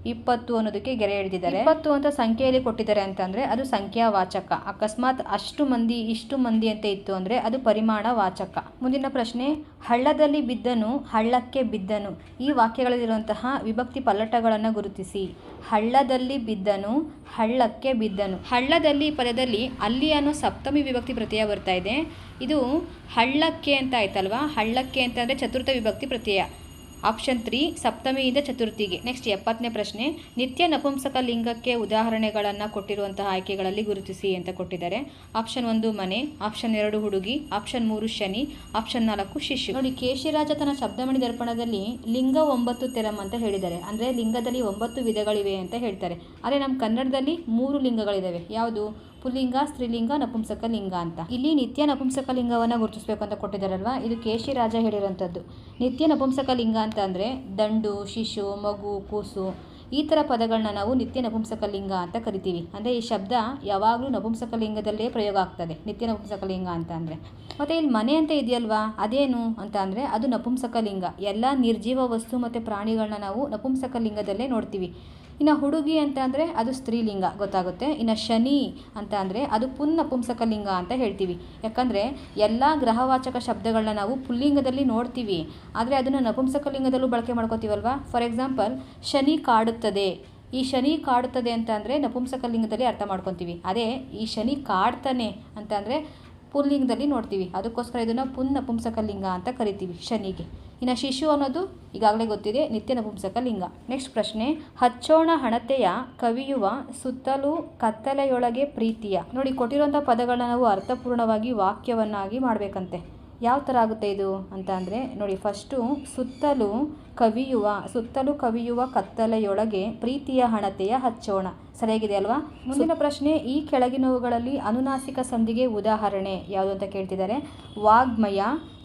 ಇಪ್ಪತ್ತು ಅನ್ನೋದಕ್ಕೆ ಗೆರೆ ಹಿಡಿದಿದ್ದಾರೆ. ಇಪ್ಪತ್ತು ಅಂತ ಸಂಖ್ಯೆಯಲ್ಲಿ ಕೊಟ್ಟಿದ್ದಾರೆ ಅಂತಂದ್ರೆ ಅದು ಸಂಖ್ಯಾವಾಚಕ. ಅಕಸ್ಮಾತ್ ಅಷ್ಟು ಮಂದಿ ಇಷ್ಟು ಮಂದಿ ಅಂತ ಇತ್ತು ಅಂದ್ರೆ ಅದು ಪರಿಮಾಣ ವಾಚಕ ಮುಂದಿನ ಪ್ರಶ್ನೆ ಹಳ್ಳದಲ್ಲಿ ಬಿದ್ದನು ಹಳ್ಳಕ್ಕೆ ಬಿದ್ದನು. ಈ ವಾಕ್ಯಗಳಲ್ಲಿರುವಂತಹ ವಿಭಕ್ತಿ ಪಲ್ಲಟಗಳನ್ನು ಗುರುತಿಸಿ. ಹಳ್ಳದಲ್ಲಿ ಬಿದ್ದನು ಹಳ್ಳಕ್ಕೆ ಬಿದ್ದನು. ಹಳ್ಳದಲ್ಲಿ ಪದದಲ್ಲಿ ಅಲ್ಲಿ ಅನ್ನೋ ಸಪ್ತಮಿ ವಿಭಕ್ತಿ ಪ್ರತ್ಯಯ ಬರ್ತಾ ಇದೆ. ಇದು ಹಳ್ಳಕ್ಕೆ ಅಂತ ಆಯ್ತಲ್ವಾ? ಹಳ್ಳಕ್ಕೆ ಅಂತ ಅಂದರೆ ಚತುರ್ಥ ವಿಭಕ್ತಿ ಪ್ರತ್ಯಯ. ಆಪ್ಷನ್ ತ್ರೀ ಸಪ್ತಮಿಯಿಂದ ಚತುರ್ಥಿಗೆ. ನೆಕ್ಸ್ಟ್ ಎಪ್ಪತ್ತನೇ ಪ್ರಶ್ನೆ, ನಿತ್ಯ ನಪುಂಸಕ ಲಿಂಗಕ್ಕೆ ಉದಾಹರಣೆಗಳನ್ನು ಕೊಟ್ಟಿರುವಂತಹ ಆಯ್ಕೆಗಳಲ್ಲಿ ಗುರುತಿಸಿ ಅಂತ ಕೊಟ್ಟಿದ್ದಾರೆ. ಆಪ್ಷನ್ ಒಂದು, ಮನೆ. ಆಪ್ಷನ್ ಎರಡು, ಹುಡುಗಿ. ಆಪ್ಷನ್ ಮೂರು, ಶನಿ. ಆಪ್ಷನ್ ನಾಲ್ಕು, ಶಿಶು. ನೋಡಿ, ಕೇಶಿರಾಜ ತನ್ನ ಶಬ್ದಮಣಿ ದರ್ಪಣದಲ್ಲಿ ಲಿಂಗ ಒಂಬತ್ತು ತೆರಂ ಅಂತ ಹೇಳಿದ್ದಾರೆ. ಅಂದರೆ ಲಿಂಗದಲ್ಲಿ ಒಂಬತ್ತು ವಿಧಗಳಿವೆ ಅಂತ ಹೇಳ್ತಾರೆ. ಆದರೆ ನಮ್ಮ ಕನ್ನಡದಲ್ಲಿ ಮೂರು ಲಿಂಗಗಳಿದ್ದಾವೆ ಯಾವುದು? ಪುಲ್ಲಿಂಗ, ಸ್ತ್ರೀಲಿಂಗ, ನಪುಂಸಕ ಲಿಂಗ ಅಂತ. ಇಲ್ಲಿ ನಿತ್ಯ ನಪುಂಸಕ ಲಿಂಗವನ್ನು ಗುರುತಿಸಬೇಕು ಅಂತ ಕೊಟ್ಟಿದ್ದಾರಲ್ವಾ? ಇದು ಕೇಶಿರಾಜ ಹೇಳಿರೋಂಥದ್ದು ನಿತ್ಯ ನಪುಂಸಕ ಲಿಂಗ ಅಂತ ಅಂದರೆ ದಂಡು, ಶಿಶು, ಮಗು, ಕೂಸು. ಈ ಥರ ಪದಗಳನ್ನ ನಾವು ನಿತ್ಯ ನಪುಂಸಕಲಿಂಗ ಅಂತ ಕರಿತೀವಿ. ಅಂದರೆ ಈ ಶಬ್ದ ಯಾವಾಗಲೂ ನಪುಂಸಕಲಿಂಗದಲ್ಲೇ ಪ್ರಯೋಗ ಆಗ್ತದೆ. ನಿತ್ಯ ನಪುಂಸಕಲಿಂಗ ಅಂತ ಅಂದರೆ. ಮತ್ತು ಇಲ್ಲಿ ಮನೆ ಅಂತ ಇದೆಯಲ್ವಾ? ಅದೇನು ಅಂತ ಅಂದರೆ ಅದು ನಪುಂಸಕಲಿಂಗ ಎಲ್ಲ ನಿರ್ಜೀವ ವಸ್ತು ಮತ್ತು ಪ್ರಾಣಿಗಳನ್ನ ನಾವು ನಪುಂಸಕಲಿಂಗದಲ್ಲೇ ನೋಡ್ತೀವಿ. ಇನ್ನು ಹುಡುಗಿ ಅಂತ ಅಂದರೆ ಅದು ಸ್ತ್ರೀಲಿಂಗ ಗೊತ್ತಾಗುತ್ತೆ. ಇನ್ನು ಶನಿ ಅಂತ ಅಂದರೆ ಅದು ಪುನ್ನ ನಪುಂಸಕಲಿಂಗ ಅಂತ ಹೇಳ್ತೀವಿ. ಯಾಕಂದರೆ ಎಲ್ಲ ಗ್ರಹವಾಚಕ ಶಬ್ದಗಳನ್ನ ನಾವು ಪುಲ್ಲಿಂಗದಲ್ಲಿ ನೋಡ್ತೀವಿ. ಆದರೆ ಅದನ್ನು ನಪುಂಸಕಲಿಂಗದಲ್ಲೂ ಬಳಕೆ ಮಾಡ್ಕೋತೀವಲ್ವಾ? ಫಾರ್ ಎಕ್ಸಾಂಪಲ್ ಶನಿ ಕಾಡುತ್ತದೆ. ಈ ಶನಿ ಕಾಡುತ್ತದೆ ಅಂತ ಅಂದರೆ ನಪುಂಸಕಲಿಂಗದಲ್ಲಿ ಅರ್ಥ ಮಾಡ್ಕೊತೀವಿ. ಅದೇ ಈ ಶನಿ ಕಾಡ್ತಾನೆ ಅಂತ ಅಂದರೆ ಪುಲ್ಲಿಂಗದಲ್ಲಿ ನೋಡ್ತೀವಿ. ಅದಕ್ಕೋಸ್ಕರ ಇದನ್ನು ಪುನ್ ನಪುಂಸಕಲಿಂಗ ಅಂತ ಕರಿತೀವಿ ಶನಿಗೆ. ಇನ್ನು ಶಿಶು ಅನ್ನೋದು ಈಗಾಗಲೇ ಗೊತ್ತಿದೆ, ನಿತ್ಯ ನಪುಂಸಕಲಿಂಗ ನೆಕ್ಸ್ಟ್ ಪ್ರಶ್ನೆ, ಹಚ್ಚೋಣ ಹಣತೆಯ ಕವಿಯುವ ಸುತ್ತಲೂ ಕತ್ತಲೆಯೊಳಗೆ ಪ್ರೀತಿಯ. ನೋಡಿ, ಕೊಟ್ಟಿರುವಂಥ ಪದಗಳನ್ನ ನಾವು ಅರ್ಥಪೂರ್ಣವಾಗಿ ವಾಕ್ಯವನ್ನಾಗಿ ಮಾಡಬೇಕಂತೆ. ಯಾವ ಥರ ಆಗುತ್ತೆ ಇದು ಅಂತ ಅಂದರೆ, ನೋಡಿ ಫಸ್ಟು ಸುತ್ತಲೂ ಕವಿಯುವ ಸುತ್ತಲೂ ಕವಿಯುವ ಕತ್ತಲೆಯೊಳಗೆ ಪ್ರೀತಿಯ ಹಣತೆಯ ಹಚ್ಚೋಣ. ಸರಿಯಾಗಿದೆ ಅಲ್ವಾ? ಮುಂದಿನ ಪ್ರಶ್ನೆ, ಈ ಕೆಳಗಿನವುಗಳಲ್ಲಿ ಅನುನಾಸಿಕ ಸಂಧಿಗೆ ಉದಾಹರಣೆ ಯಾವುದು ಅಂತ ಕೇಳ್ತಿದ್ದಾರೆ. ವಾಗ್ಮಯ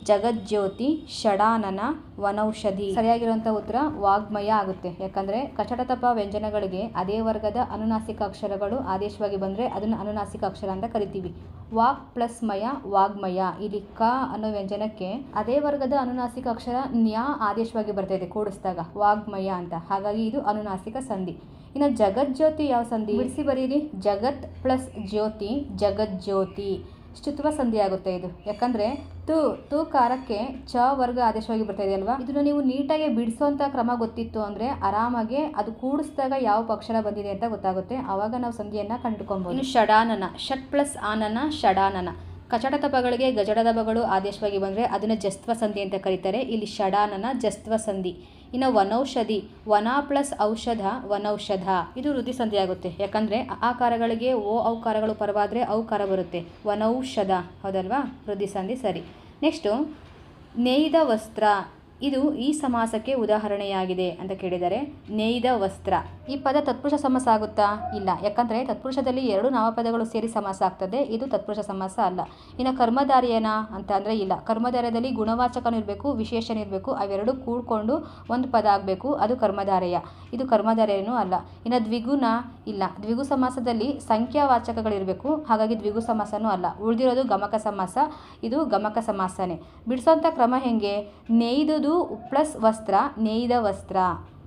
ಜಗಜ್ಯೋತಿ ಷಡಾನನ ವನೌಷಧಿ. ಸರಿಯಾಗಿರುವಂಥ ಉತ್ತರ ವಾಗ್ಮಯ ಆಗುತ್ತೆ. ಯಾಕಂದರೆ ಕಚಡತಪ ವ್ಯಂಜನಗಳಿಗೆ ಅದೇ ವರ್ಗದ ಅನುನಾಸಿಕ ಅಕ್ಷರಗಳು ಆದೇಶವಾಗಿ ಬಂದರೆ ಅದನ್ನು ಅನುನಾಸಿಕ ಅಕ್ಷರ ಅಂತ ಕರಿತೀವಿ. ವಾಕ್ ಪ್ಲಸ್ ಮಯ, ವಾಗ್ಮಯ. ಇಲ್ಲಿ ಕ ಅನ್ನೋ ವ್ಯಂಜನಕ್ಕೆ ಅದೇ ವರ್ಗದ ಅನುನಾಸಿಕ ಅಕ್ಷರ ನ್ಯಾ ಆದೇಶವಾಗಿ ಬರ್ತಾ ಇದೆ ಕೂಡಿಸಿದಾಗ. ವಾಗ್ಮಯ ಅಂತ. ಹಾಗಾಗಿ ಇದು ಅನುನಾಸಿಕ ಸಂಧಿ. ಇನ್ನು ಜಗಜ್ಯೋತಿ ಯಾವ ಸಂಧಿ? ಬಿಡಿಸಿ ಬರೀರಿ. ಜಗತ್ ಪ್ಲಸ್ ಜ್ಯೋತಿ, ಜಗಜ್ಯೋತಿ. ಶ್ಚುತ್ವ ಸಂಧಿ ಆಗುತ್ತೆ ಇದು. ಯಾಕಂದರೆ ತು ತು ಕಾರಕ್ಕೆ ಚ ವರ್ಗ ಆದೇಶವಾಗಿ ಬರ್ತಾ ಇದೆ ಅಲ್ವಾ? ಇದನ್ನು ನೀವು ನೀಟಾಗಿ ಬಿಡಿಸೋಂಥ ಕ್ರಮ ಗೊತ್ತಿತ್ತು ಅಂದರೆ ಆರಾಮಾಗಿ ಅದು ಕೂಡಿಸಿದಾಗ ಯಾವ ಪಕ್ಷರ ಬಂದಿದೆ ಅಂತ ಗೊತ್ತಾಗುತ್ತೆ. ಆವಾಗ ನಾವು ಸಂಧಿಯನ್ನು ಕಂಡುಕೊಬೋದು ಷಡಾನನ, ಷಟ್ ಪ್ಲಸ್ ಆನನ, ಷಡಾನನ. ಕಚಡತಪಗಳಿಗೆ ಗಜಡದಪಗಳು ಆದೇಶವಾಗಿ ಬಂದರೆ ಅದನ್ನು ಜಸ್ತ್ವ ಸಂಧಿ ಅಂತ ಕರೀತಾರೆ. ಇಲ್ಲಿ ಷಡಾನನ ಜಸ್ತ್ವ ಸಂಧಿ ಇನ್ನು ವನೌಷಧಿ, ವನ ಪ್ಲಸ್ ಔಷಧ, ವನೌಷಧ. ಇದು ವೃದ್ಧಿ ಸಂಧಿ ಆಗುತ್ತೆ. ಯಾಕಂದರೆ ಆಕಾರಗಳಿಗೆ ಓ ಔಕಾರಗಳು ಪರವಾದರೆ ಔಕಾರ ಬರುತ್ತೆ. ವನೌಷಧ. ಹೌದಲ್ವಾ? ವೃದ್ಧಿ ಸಂಧಿ ಸರಿ. ನೆಕ್ಸ್ಟು ನೇಯ್ದ ವಸ್ತ್ರ. ಇದು ಈ ಸಮಾಸಕ್ಕೆ ಉದಾಹರಣೆಯಾಗಿದೆ ಅಂತ ಕೇಳಿದರೆ ನೇಯ್ದ ವಸ್ತ್ರ. ಈ ಪದ ತತ್ಪುರುಷ ಸಮಾಸ ಆಗುತ್ತಾ? ಇಲ್ಲ. ಯಾಕಂದರೆ ತತ್ಪುರುಷದಲ್ಲಿ ಎರಡು ನಾಮಪದಗಳು ಸೇರಿ ಸಮಾಸ ಆಗ್ತದೆ. ಇದು ತತ್ಪುರುಷ ಸಮಾಸ ಅಲ್ಲ. ಇನ್ನು ಕರ್ಮಧಾರಿಯೇನ ಅಂತ ಅಂದರೆ ಇಲ್ಲ. ಕರ್ಮಧಾರ್ಯದಲ್ಲಿ ಗುಣವಾಚಕನೂ ಇರಬೇಕು ವಿಶೇಷಣ ಇರಬೇಕು. ಅವೆರಡು ಕೂಡ್ಕೊಂಡು ಒಂದು ಪದ ಆಗಬೇಕು. ಅದು ಕರ್ಮಧಾರಯ. ಇದು ಕರ್ಮಧಾರಯನೂ ಅಲ್ಲ. ಇನ್ನು ದ್ವಿಗುಣ ಇಲ್ಲ. ದ್ವಿಗು ಸಮಾಸದಲ್ಲಿ ಸಂಖ್ಯಾವಾಚಕಗಳಿರಬೇಕು ಹಾಗಾಗಿ ದ್ವಿಗು ಸಮಾಸನೂ ಅಲ್ಲ. ಉಳಿದಿರೋದು ಗಮಕ ಸಮಾಸ. ಇದು ಗಮಕ ಸಮಾಸನೇ. ಬಿಡಿಸೋಂಥ ಕ್ರಮ ಹೆಂಗೆ? ನೇಯ್ದುದು ಪ್ಲಸ್ ವಸ್ತ್ರ ನೇಯ್ದ ವಸ್ತ್ರ.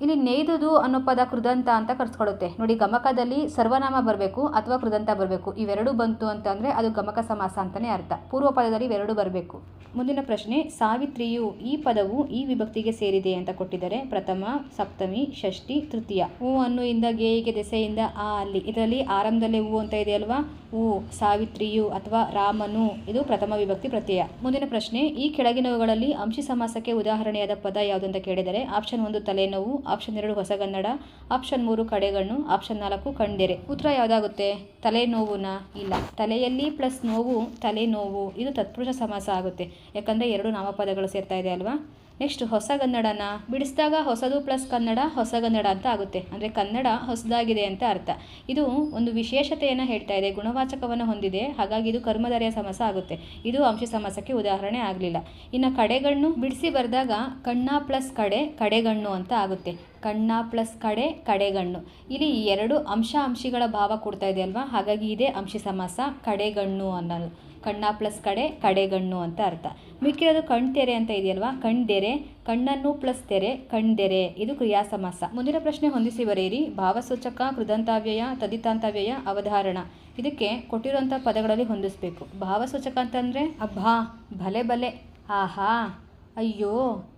ಇಲ್ಲಿ ನೇಯ್ದುದು ಅನ್ನೋ ಪದ ಕೃದಂತ ಅಂತ ಕರ್ಸ್ಕೊಡುತ್ತೆ. ನೋಡಿ, ಗಮಕದಲ್ಲಿ ಸರ್ವನಾಮ ಬರಬೇಕು ಅಥವಾ ಕೃದಂತ ಬರಬೇಕು. ಇವೆರಡು ಬಂತು ಅಂತಂದರೆ ಅದು ಗಮಕ ಸಮಾಸ ಅಂತಲೇ ಅರ್ಥ. ಪೂರ್ವ ಪದದಲ್ಲಿ ಇವೆರಡು ಬರಬೇಕು. ಮುಂದಿನ ಪ್ರಶ್ನೆ, ಸಾವಿತ್ರಿಯು ಈ ಪದವು ಈ ವಿಭಕ್ತಿಗೆ ಸೇರಿದೆ ಅಂತ ಕೊಟ್ಟಿದ್ದಾರೆ. ಪ್ರಥಮ, ಸಪ್ತಮಿ, ಷಷ್ಠಿ, ತೃತೀಯ. ಹೂ ಅನ್ನು ಇಂದ ಗೇಯಿಗೆ ದೆಸೆಯಿಂದ ಆ ಅಲ್ಲಿ. ಇದರಲ್ಲಿ ಆರಂಭದಲ್ಲೇ ಹೂ ಅಂತ ಇದೆ ಅಲ್ವಾ? ಹೂ ಸಾವಿತ್ರಿಯು ಅಥವಾ ರಾಮನು. ಇದು ಪ್ರಥಮ ವಿಭಕ್ತಿ ಪ್ರತ್ಯಯ. ಮುಂದಿನ ಪ್ರಶ್ನೆ, ಈ ಕೆಳಗಿನವುಗಳಲ್ಲಿ ಅಂಶಿ ಸಮಾಸಕ್ಕೆ ಉದಾಹರಣೆಯಾದ ಪದ ಯಾವುದು ಅಂತ ಕೇಳಿದರೆ, ಆಪ್ಷನ್ ಒಂದು ತಲೆನೋವು ಆಪ್ಷನ್ ಎರಡು ಹೊಸಗನ್ನಡ ಆಪ್ಷನ್ ಮೂರು ಕಡೆಗಣ್ಣು, ಆಪ್ಷನ್ ನಾಲ್ಕು ಕಣ್ದೆರೆ ಉತ್ತರ ಯಾವುದಾಗುತ್ತೆ? ತಲೆನೋವುನ? ಇಲ್ಲ. ತಲೆಯಲ್ಲಿ ಪ್ಲಸ್ ನೋವು, ತಲೆನೋವು. ಇದು ತತ್ಪುರುಷ ಸಮಾಸ ಆಗುತ್ತೆ. ಯಾಕಂದರೆ ಎರಡು ನಾಮಪದಗಳು ಸೇರ್ತಾ ಇದೆ ಅಲ್ವಾ? ನೆಕ್ಸ್ಟ್ ಹೊಸಗನ್ನಡನ ಬಿಡಿಸಿದಾಗ ಹೊಸದು ಪ್ಲಸ್ ಕನ್ನಡ ಹೊಸಗನ್ನಡ ಅಂತ ಆಗುತ್ತೆ. ಅಂದರೆ ಕನ್ನಡ ಹೊಸದಾಗಿದೆ ಅಂತ ಅರ್ಥ. ಇದು ಒಂದು ವಿಶೇಷತೆಯನ್ನು ಹೇಳ್ತಾ ಇದೆ, ಗುಣವಾಚಕವನ್ನು ಹೊಂದಿದೆ. ಹಾಗಾಗಿ ಇದು ಕರ್ಮಧಾರೆಯ ಸಮಸ ಆಗುತ್ತೆ. ಇದು ಅಂಶ ಸಮಸಕ್ಕೆ ಉದಾಹರಣೆ ಆಗಲಿಲ್ಲ. ಇನ್ನು ಕಡೆಗಣ್ಣು ಬಿಡಿಸಿ ಬರೆದಾಗ ಕಣ್ಣ ಪ್ಲಸ್ ಕಡೆ, ಕಡೆಗಣ್ಣು ಅಂತ ಆಗುತ್ತೆ. ಕಣ್ಣ ಪ್ಲಸ್ ಕಡೆ, ಕಡೆಗಣ್ಣು. ಇಲ್ಲಿ ಎರಡು ಅಂಶ ಅಂಶಿಗಳ ಭಾವ ಕೊಡ್ತಾ ಇದೆ ಅಲ್ವಾ? ಹಾಗಾಗಿ ಇದೇ ಅಂಶ ಸಮಾಸ ಕಡೆಗಣ್ಣು ಅನ್ನೋದು. ಕಣ್ಣ ಪ್ಲಸ್ ಕಡೆ, ಕಡೆಗಣ್ಣು ಅಂತ ಅರ್ಥ. ಮಿಕ್ಕಿರೋದು ಕಣ್ತೆರೆ ಅಂತ ಇದೆಯಲ್ವಾ? ಕಣ್ದೆರೆ ಕಣ್ಣನ್ನು ಪ್ಲಸ್ ತೆರೆ ಕಣ್ದೆರೆ ಇದು ಕ್ರಿಯಾ ಸಮಾಸ ಮುಂದಿನ ಪ್ರಶ್ನೆ ಹೊಂದಿಸಿ ಬರೆಯಿರಿ. ಭಾವಸೂಚಕ, ಕೃದಂತಾವ್ಯಯ, ತದಿತಾಂತವ್ಯಯ, ಅವಧಾರಣ. ಇದಕ್ಕೆ ಕೊಟ್ಟಿರುವಂಥ ಪದಗಳಲ್ಲಿ ಹೊಂದಿಸಬೇಕು. ಭಾವಸೂಚಕ ಅಂತಂದರೆ ಅಬ್ಬಾ ಭಲೆ ಬಲೆ. ಆಹಾ. ಅಯ್ಯೋ,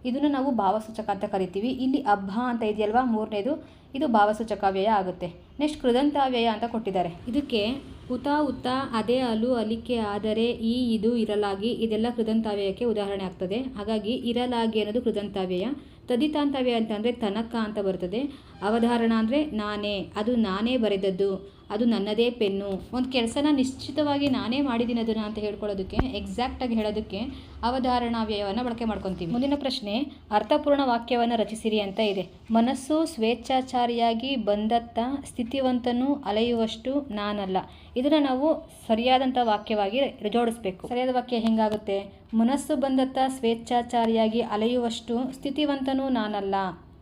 ಇದನ್ನು ನಾವು ಭಾವಸೂಚಕ ಅಂತ ಕರಿತೀವಿ. ಇಲ್ಲಿ ಅಬ್ಬ ಅಂತ ಇದೆಯಲ್ವಾ? ಮೂರನೇದು. ಇದು ಭಾವಸೂಚಕಾವ್ಯಯ ಆಗುತ್ತೆ. ನೆಕ್ಸ್ಟ್ ಕೃದಂತಾವ್ಯಯ ಅಂತ ಕೊಟ್ಟಿದ್ದಾರೆ. ಇದಕ್ಕೆ ಉತ ಉತ್ತ, ಅದೇ ಅಲು ಅಲಿಕೆ ಆದರೆ ಈ ಇದು ಇರಲಾಗಿ ಇದೆಲ್ಲ ಕೃದಂತಾವ್ಯಯಕ್ಕೆ ಉದಾಹರಣೆ ಆಗ್ತದೆ. ಹಾಗಾಗಿ ಇರಲಾಗಿ ಅನ್ನೋದು ಕೃದಂತಾವ್ಯಯ. ತದಿತಾಂತವ್ಯಯ ಅಂತಂದರೆ ತನಕ ಅಂತ ಬರ್ತದೆ. ಅವಧಾರಣ ಅಂದರೆ ನಾನೇ. ಅದು ನಾನೇ ಬರೆದದ್ದು. ಅದು ನನ್ನದೇ ಪೆನ್ನು. ಒಂದು ಕೆಲಸನ ನಿಶ್ಚಿತವಾಗಿ ನಾನೇ ಮಾಡಿದ್ದೀನಿ ಅದನ್ನು ಅಂತ ಹೇಳ್ಕೊಳ್ಳೋದಕ್ಕೆ ಎಕ್ಸಾಕ್ಟಾಗಿ ಹೇಳೋದಕ್ಕೆ ಅವಧಾರಣಾವ್ಯಯವನ್ನು ಬಳಕೆ ಮಾಡ್ಕೊತೀವಿ. ಮುಂದಿನ ಪ್ರಶ್ನೆ, ಅರ್ಥಪೂರ್ಣ ವಾಕ್ಯವನ್ನು ರಚಿಸಿರಿ ಅಂತ ಇದೆ. ಮನಸ್ಸು ಸ್ವೇಚ್ಛಾಚಾರಿಯಾಗಿ ಬಂದತ್ತ ಸ್ಥಿತಿವಂತನು ಅಲೆಯುವಷ್ಟು ನಾನಲ್ಲ. ಇದನ್ನು ನಾವು ಸರಿಯಾದಂಥ ವಾಕ್ಯವಾಗಿ ಜೋಡಿಸ್ಬೇಕು. ಸರಿಯಾದ ವಾಕ್ಯ ಹೆಂಗಾಗುತ್ತೆ? ಮನಸ್ಸು ಬಂದತ್ತ ಸ್ವೇಚ್ಛಾಚಾರಿಯಾಗಿ ಅಲೆಯುವಷ್ಟು ಸ್ಥಿತಿವಂತನೂ ನಾನಲ್ಲ.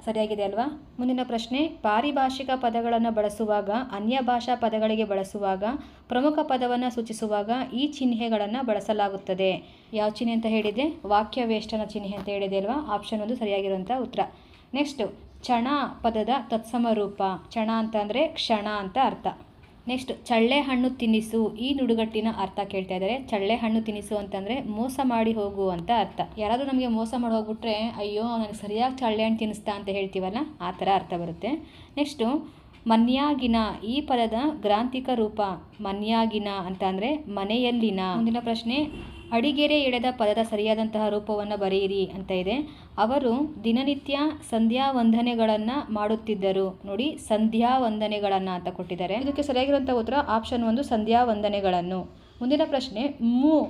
ಸರಿಯಾಗಿದೆ ಅಲ್ವಾ? ಮುಂದಿನ ಪ್ರಶ್ನೆ ಪಾರಿಭಾಷಿಕ ಪದಗಳನ್ನು ಬಳಸುವಾಗ, ಅನ್ಯ ಭಾಷಾ ಪದಗಳಿಗೆ ಬಳಸುವಾಗ, ಪ್ರಮುಖ ಪದವನ್ನು ಸೂಚಿಸುವಾಗ ಈ ಚಿಹ್ನೆಗಳನ್ನು ಬಳಸಲಾಗುತ್ತದೆ. ಯಾವ ಚಿಹ್ನೆ ಅಂತ ಹೇಳಿದೆ ವಾಕ್ಯ ವೇಷ್ಟನ ಚಿಹ್ನೆ ಅಂತ ಹೇಳಿದೆ ಅಲ್ವಾ? ಆಪ್ಷನ್ ಒಂದು ಸರಿಯಾಗಿರುವಂಥ ಉತ್ತರ. ನೆಕ್ಸ್ಟು ಚಣ ಪದದ ತತ್ಸಮ ರೂಪ. ಚಣ ಅಂತಂದರೆ ಕ್ಷಣ ಅಂತ ಅರ್ಥ. ನೆಕ್ಸ್ಟ್ ಚಳ್ಳೆ ಹಣ್ಣು ತಿನ್ನಿಸು ಈ ನುಡುಗಟ್ಟಿನ ಅರ್ಥ ಕೇಳ್ತಾ ಇದ್ದಾರೆ. ಚಳ್ಳೆ ಹಣ್ಣು ತಿನ್ನಿಸು ಅಂತಂದರೆ ಮೋಸ ಮಾಡಿ ಹೋಗು ಅಂತ ಅರ್ಥ. ಯಾರಾದರೂ ನಮಗೆ ಮೋಸ ಮಾಡಿ ಹೋಗ್ಬಿಟ್ರೆ, ಅಯ್ಯೋ ನನಗೆ ಸರಿಯಾಗಿ ಚಳ್ಳೆ ಹಣ್ಣು ತಿನ್ನಿಸ್ತಾ ಅಂತ ಹೇಳ್ತೀವಲ್ಲ, ಆ ಥರ ಅರ್ಥ ಬರುತ್ತೆ. ನೆಕ್ಸ್ಟು ಮನ್ಯಾಗಿನ, ಈ ಪದದ ಗ್ರಾಂಥಿಕ ರೂಪ ಮನ್ಯಾಗಿನ ಅಂತ ಅಂದರೆ ಮನೆಯಲ್ಲಿನ. ಮುಂದಿನ ಪ್ರಶ್ನೆ ಅಡಿಗೆರೆ ಎಳೆದ ಪದದ ಸರಿಯಾದಂತಹ ರೂಪವನ್ನು ಬರೆಯಿರಿ ಅಂತ ಇದೆ. ಅವರು ದಿನನಿತ್ಯ ಸಂಧ್ಯಾ ವಂದನೆಗಳನ್ನು ಮಾಡುತ್ತಿದ್ದರು. ನೋಡಿ ಸಂಧ್ಯಾ ವಂದನೆಗಳನ್ನು ಅಂತ ಕೊಟ್ಟಿದ್ದಾರೆ. ಇದಕ್ಕೆ ಸರಿಯಾಗಿರುವಂಥ ಉತ್ತರ ಆಪ್ಷನ್ ಒಂದು ಸಂಧ್ಯಾ ವಂದನೆಗಳನ್ನು ಮುಂದಿನ ಪ್ರಶ್ನೆ, ಮೂ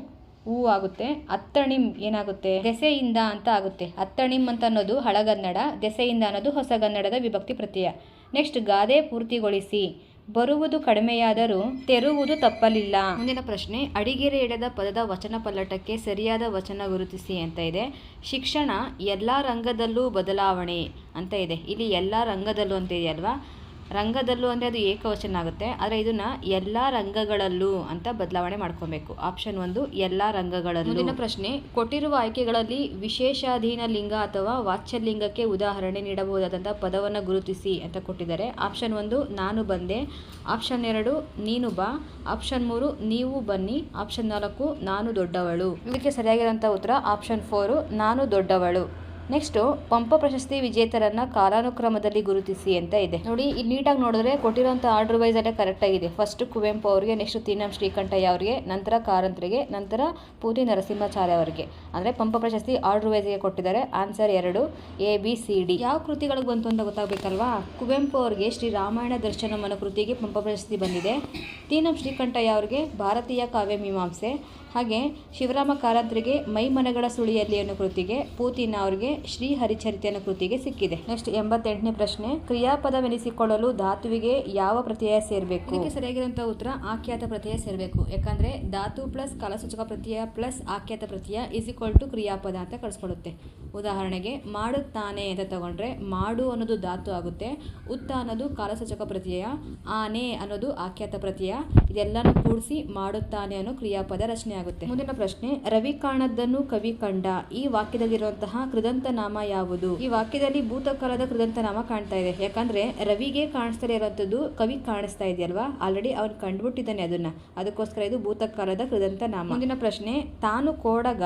ಹೂ ಆಗುತ್ತೆ. ಅತ್ತಣಿಮ್ ಏನಾಗುತ್ತೆ? ದೆಸೆಯಿಂದ ಅಂತ ಆಗುತ್ತೆ. ಅತ್ತಣಿಮ್ ಅಂತ ಅನ್ನೋದು ಹಳಗನ್ನಡ, ದೆಸೆಯಿಂದ ಅನ್ನೋದು ಹೊಸಗನ್ನಡದ ವಿಭಕ್ತಿ ಪ್ರತ್ಯಯ. ನೆಕ್ಸ್ಟ್, ಗಾದೆ ಪೂರ್ತಿಗೊಳಿಸಿ. ಬರುವುದು ಕಡಿಮೆಯಾದರೂ ತೆರುವುದು ತಪ್ಪಲಿಲ್ಲ. ಮುಂದಿನ ಪ್ರಶ್ನೆ, ಅಡಿಗೆರೆ ಎಳೆದ ಪದದ ವಚನ ಪಲ್ಲಟಕ್ಕೆ ಸರಿಯಾದ ವಚನ ಗುರುತಿಸಿ ಅಂತ ಇದೆ. ಶಿಕ್ಷಣ ಎಲ್ಲ ರಂಗದಲ್ಲೂ ಬದಲಾವಣೆ ಅಂತ ಇದೆ. ಇಲ್ಲಿ ಎಲ್ಲ ರಂಗದಲ್ಲೂ ಅಂತ ಇದೆಯಲ್ವಾ? ರಂಗದಲ್ಲೂ ಅಂದರೆ ಅದು ಏಕವಚನ ಆಗುತ್ತೆ. ಆದರೆ ಇದನ್ನ ಎಲ್ಲ ರಂಗಗಳಲ್ಲೂ ಅಂತ ಬದಲಾವಣೆ ಮಾಡ್ಕೊಬೇಕು. ಆಪ್ಷನ್ ಒಂದು ಎಲ್ಲ ರಂಗಗಳಲ್ಲೂ. ಮುಂದಿನ ಪ್ರಶ್ನೆ ಕೊಟ್ಟಿರುವ ಆಯ್ಕೆಗಳಲ್ಲಿ ವಿಶೇಷಾಧೀನ ಲಿಂಗ ಅಥವಾ ವಾಚ್ಯಲಿಂಗಕ್ಕೆ ಉದಾಹರಣೆ ನೀಡಬಹುದಾದಂಥ ಪದವನ್ನು ಗುರುತಿಸಿ ಅಂತ ಕೊಟ್ಟಿದ್ದಾರೆ. ಆಪ್ಷನ್ ಒಂದು ನಾನು ಬಂದೆ. ಆಪ್ಷನ್ ಎರಡು ನೀನು ಬಾ. ಆಪ್ಷನ್ ಮೂರು ನೀವು ಬನ್ನಿ. ಆಪ್ಷನ್ ನಾಲ್ಕು ನಾನು ದೊಡ್ಡವಳು. ಇದಕ್ಕೆ ಸರಿಯಾಗಿರೋಂಥ ಉತ್ತರ ಆಪ್ಷನ್ ಫೋರು ನಾನು ದೊಡ್ಡವಳು. ನೆಕ್ಸ್ಟು ಪಂಪ ಪ್ರಶಸ್ತಿ ವಿಜೇತರನ್ನ ಕಾಲಾನುಕ್ರಮದಲ್ಲಿ ಗುರುತಿಸಿ ಅಂತ ಇದೆ. ನೋಡಿ ಇಲ್ಲಿ ನೀಟಾಗಿ ನೋಡಿದ್ರೆ ಕೊಟ್ಟಿರೋಂಥ ಆರ್ಡರ್ ವೈಸ್ ಅಲ್ಲೇ ಕರೆಕ್ಟ್ ಆಗಿದೆ. ಫಸ್ಟ್ ಕುವೆಂಪು ಅವರಿಗೆ ನೆಕ್ಸ್ಟ್ ತೀನಂ ಶ್ರೀಕಂಠಯ್ಯ ಅವರಿಗೆ, ನಂತರ ಕಾರಂತರಿಗೆ, ನಂತರ ಪೂತಿ ನರಸಿಂಹಾಚಾರ್ಯ ಅವರಿಗೆ. ಅಂದರೆ ಪಂಪ ಪ್ರಶಸ್ತಿ ಆರ್ಡರ್ ವೈಸ್ಗೆ ಕೊಟ್ಟಿದ್ದಾರೆ. ಆನ್ಸರ್ ಎರಡು ಎ ಬಿ ಸಿ ಡಿ ಯಾವ ಕೃತಿಗಳಿಗೆ ಬಂತು ಅಂತ ಗೊತ್ತಾಗಬೇಕಲ್ವಾ? ಕುವೆಂಪು ಅವರಿಗೆ ಶ್ರೀ ರಾಮಾಯಣ ದರ್ಶನಂ ಅನ್ನೋ ಕೃತಿಗೆ ಪಂಪ ಪ್ರಶಸ್ತಿ ಬಂದಿದೆ. ತೀನಂ ಶ್ರೀಕಂಠಯ್ಯ ಅವರಿಗೆ ಭಾರತೀಯ ಕಾವ್ಯ ಮೀಮಾಂಸೆ. ಹಾಗೆ ಶಿವರಾಮ ಕಾರಂತರಿಗೆ ಮೈಮನಗಳ ಸುಳಿಯಲ್ಲಿ ಅನ್ನೋ ಕೃತಿಗೆ ಪೂತಿನ ಅವರಿಗೆ ಶ್ರೀ ಹರಿಚರಿತೆ ಅನ್ನೋ ಕೃತಿಗೆ ಸಿಕ್ಕಿದೆ. ನೆಕ್ಸ್ಟ್ ಎಂಬತ್ತೆಂಟನೇ ಪ್ರಶ್ನೆ, ಕ್ರಿಯಾಪದವೆನಿಸಿಕೊಳ್ಳಲು ಧಾತುವಿಗೆ ಯಾವ ಪ್ರತ್ಯಯ ಸೇರಬೇಕು? ಇದಕ್ಕೆ ಸರಿಯಾಗಿರುವಂತಹ ಉತ್ತರ, ಆಖ್ಯಾತ ಪ್ರತ್ಯಯ ಸೇರಬೇಕು. ಯಾಕಂದ್ರೆ ಧಾತು ಪ್ಲಸ್ ಕಾಲಸೂಚಕ ಪ್ರತ್ಯಯ ಪ್ಲಸ್ ಆಖ್ಯಾತ ಪ್ರತ್ಯಯ ಇಸ್ ಈಕ್ವಲ್ ಟು ಕ್ರಿಯಾಪದ ಅಂತ ಕಳಿಸ್ಕೊಡುತ್ತೆ. ಉದಾಹರಣೆಗೆ, ಮಾಡುತ್ತಾನೆ ಅಂತ ತಗೊಂಡ್ರೆ, ಮಾಡು ಅನ್ನೋದು ಧಾತು ಆಗುತ್ತೆ. ಉತ್ತ ಅನ್ನೋದು ಕಾಲಸೂಚಕ ಪ್ರತ್ಯಯ. ಆನೆ ಅನ್ನೋದು ಆಖ್ಯಾತ ಪ್ರತ್ಯಯ. ಇದೆಲ್ಲನೂ ಕೂಡಿಸಿ, ಮಾಡುತ್ತಾನೆ ಅನ್ನೋ ಕ್ರಿಯಾಪದ ರಚನೆ ಆಗುತ್ತೆ. ಮುಂದಿನ ಪ್ರಶ್ನೆ, ರವಿ ಕಾಣದ್ದನ್ನು ಕವಿ ಕಂಡ, ಈ ವಾಕ್ಯದಲ್ಲಿರುವಂತಹ ಕೃದಂತ ನಾಮ ಯಾವುದು? ಈ ವಾಕ್ಯದಲ್ಲಿ ಭೂತಕಾಲದ ಕೃದಂತ ನಾಮ ಕಾಣ್ತಾ ಇದೆ. ಯಾಕಂದ್ರೆ, ರವಿಗೆ ಕಾಣಿಸ್ತಾ ಇರೋಂಥದ್ದು ಕವಿ ಕಾಣಿಸ್ತಾ ಇದೆಯಲ್ವಾ? ಆಲ್ರೆಡಿ ಅವ್ನು ಕಂಡುಬಿಟ್ಟಿದ್ದಾನೆ ಅದನ್ನ. ಅದಕ್ಕೋಸ್ಕರ ಇದು ಭೂತಕಾಲದ ಕೃದಂತ ನಾಮ ಮುಂದಿನ ಪ್ರಶ್ನೆ, ತಾನು ಕೋಡಗ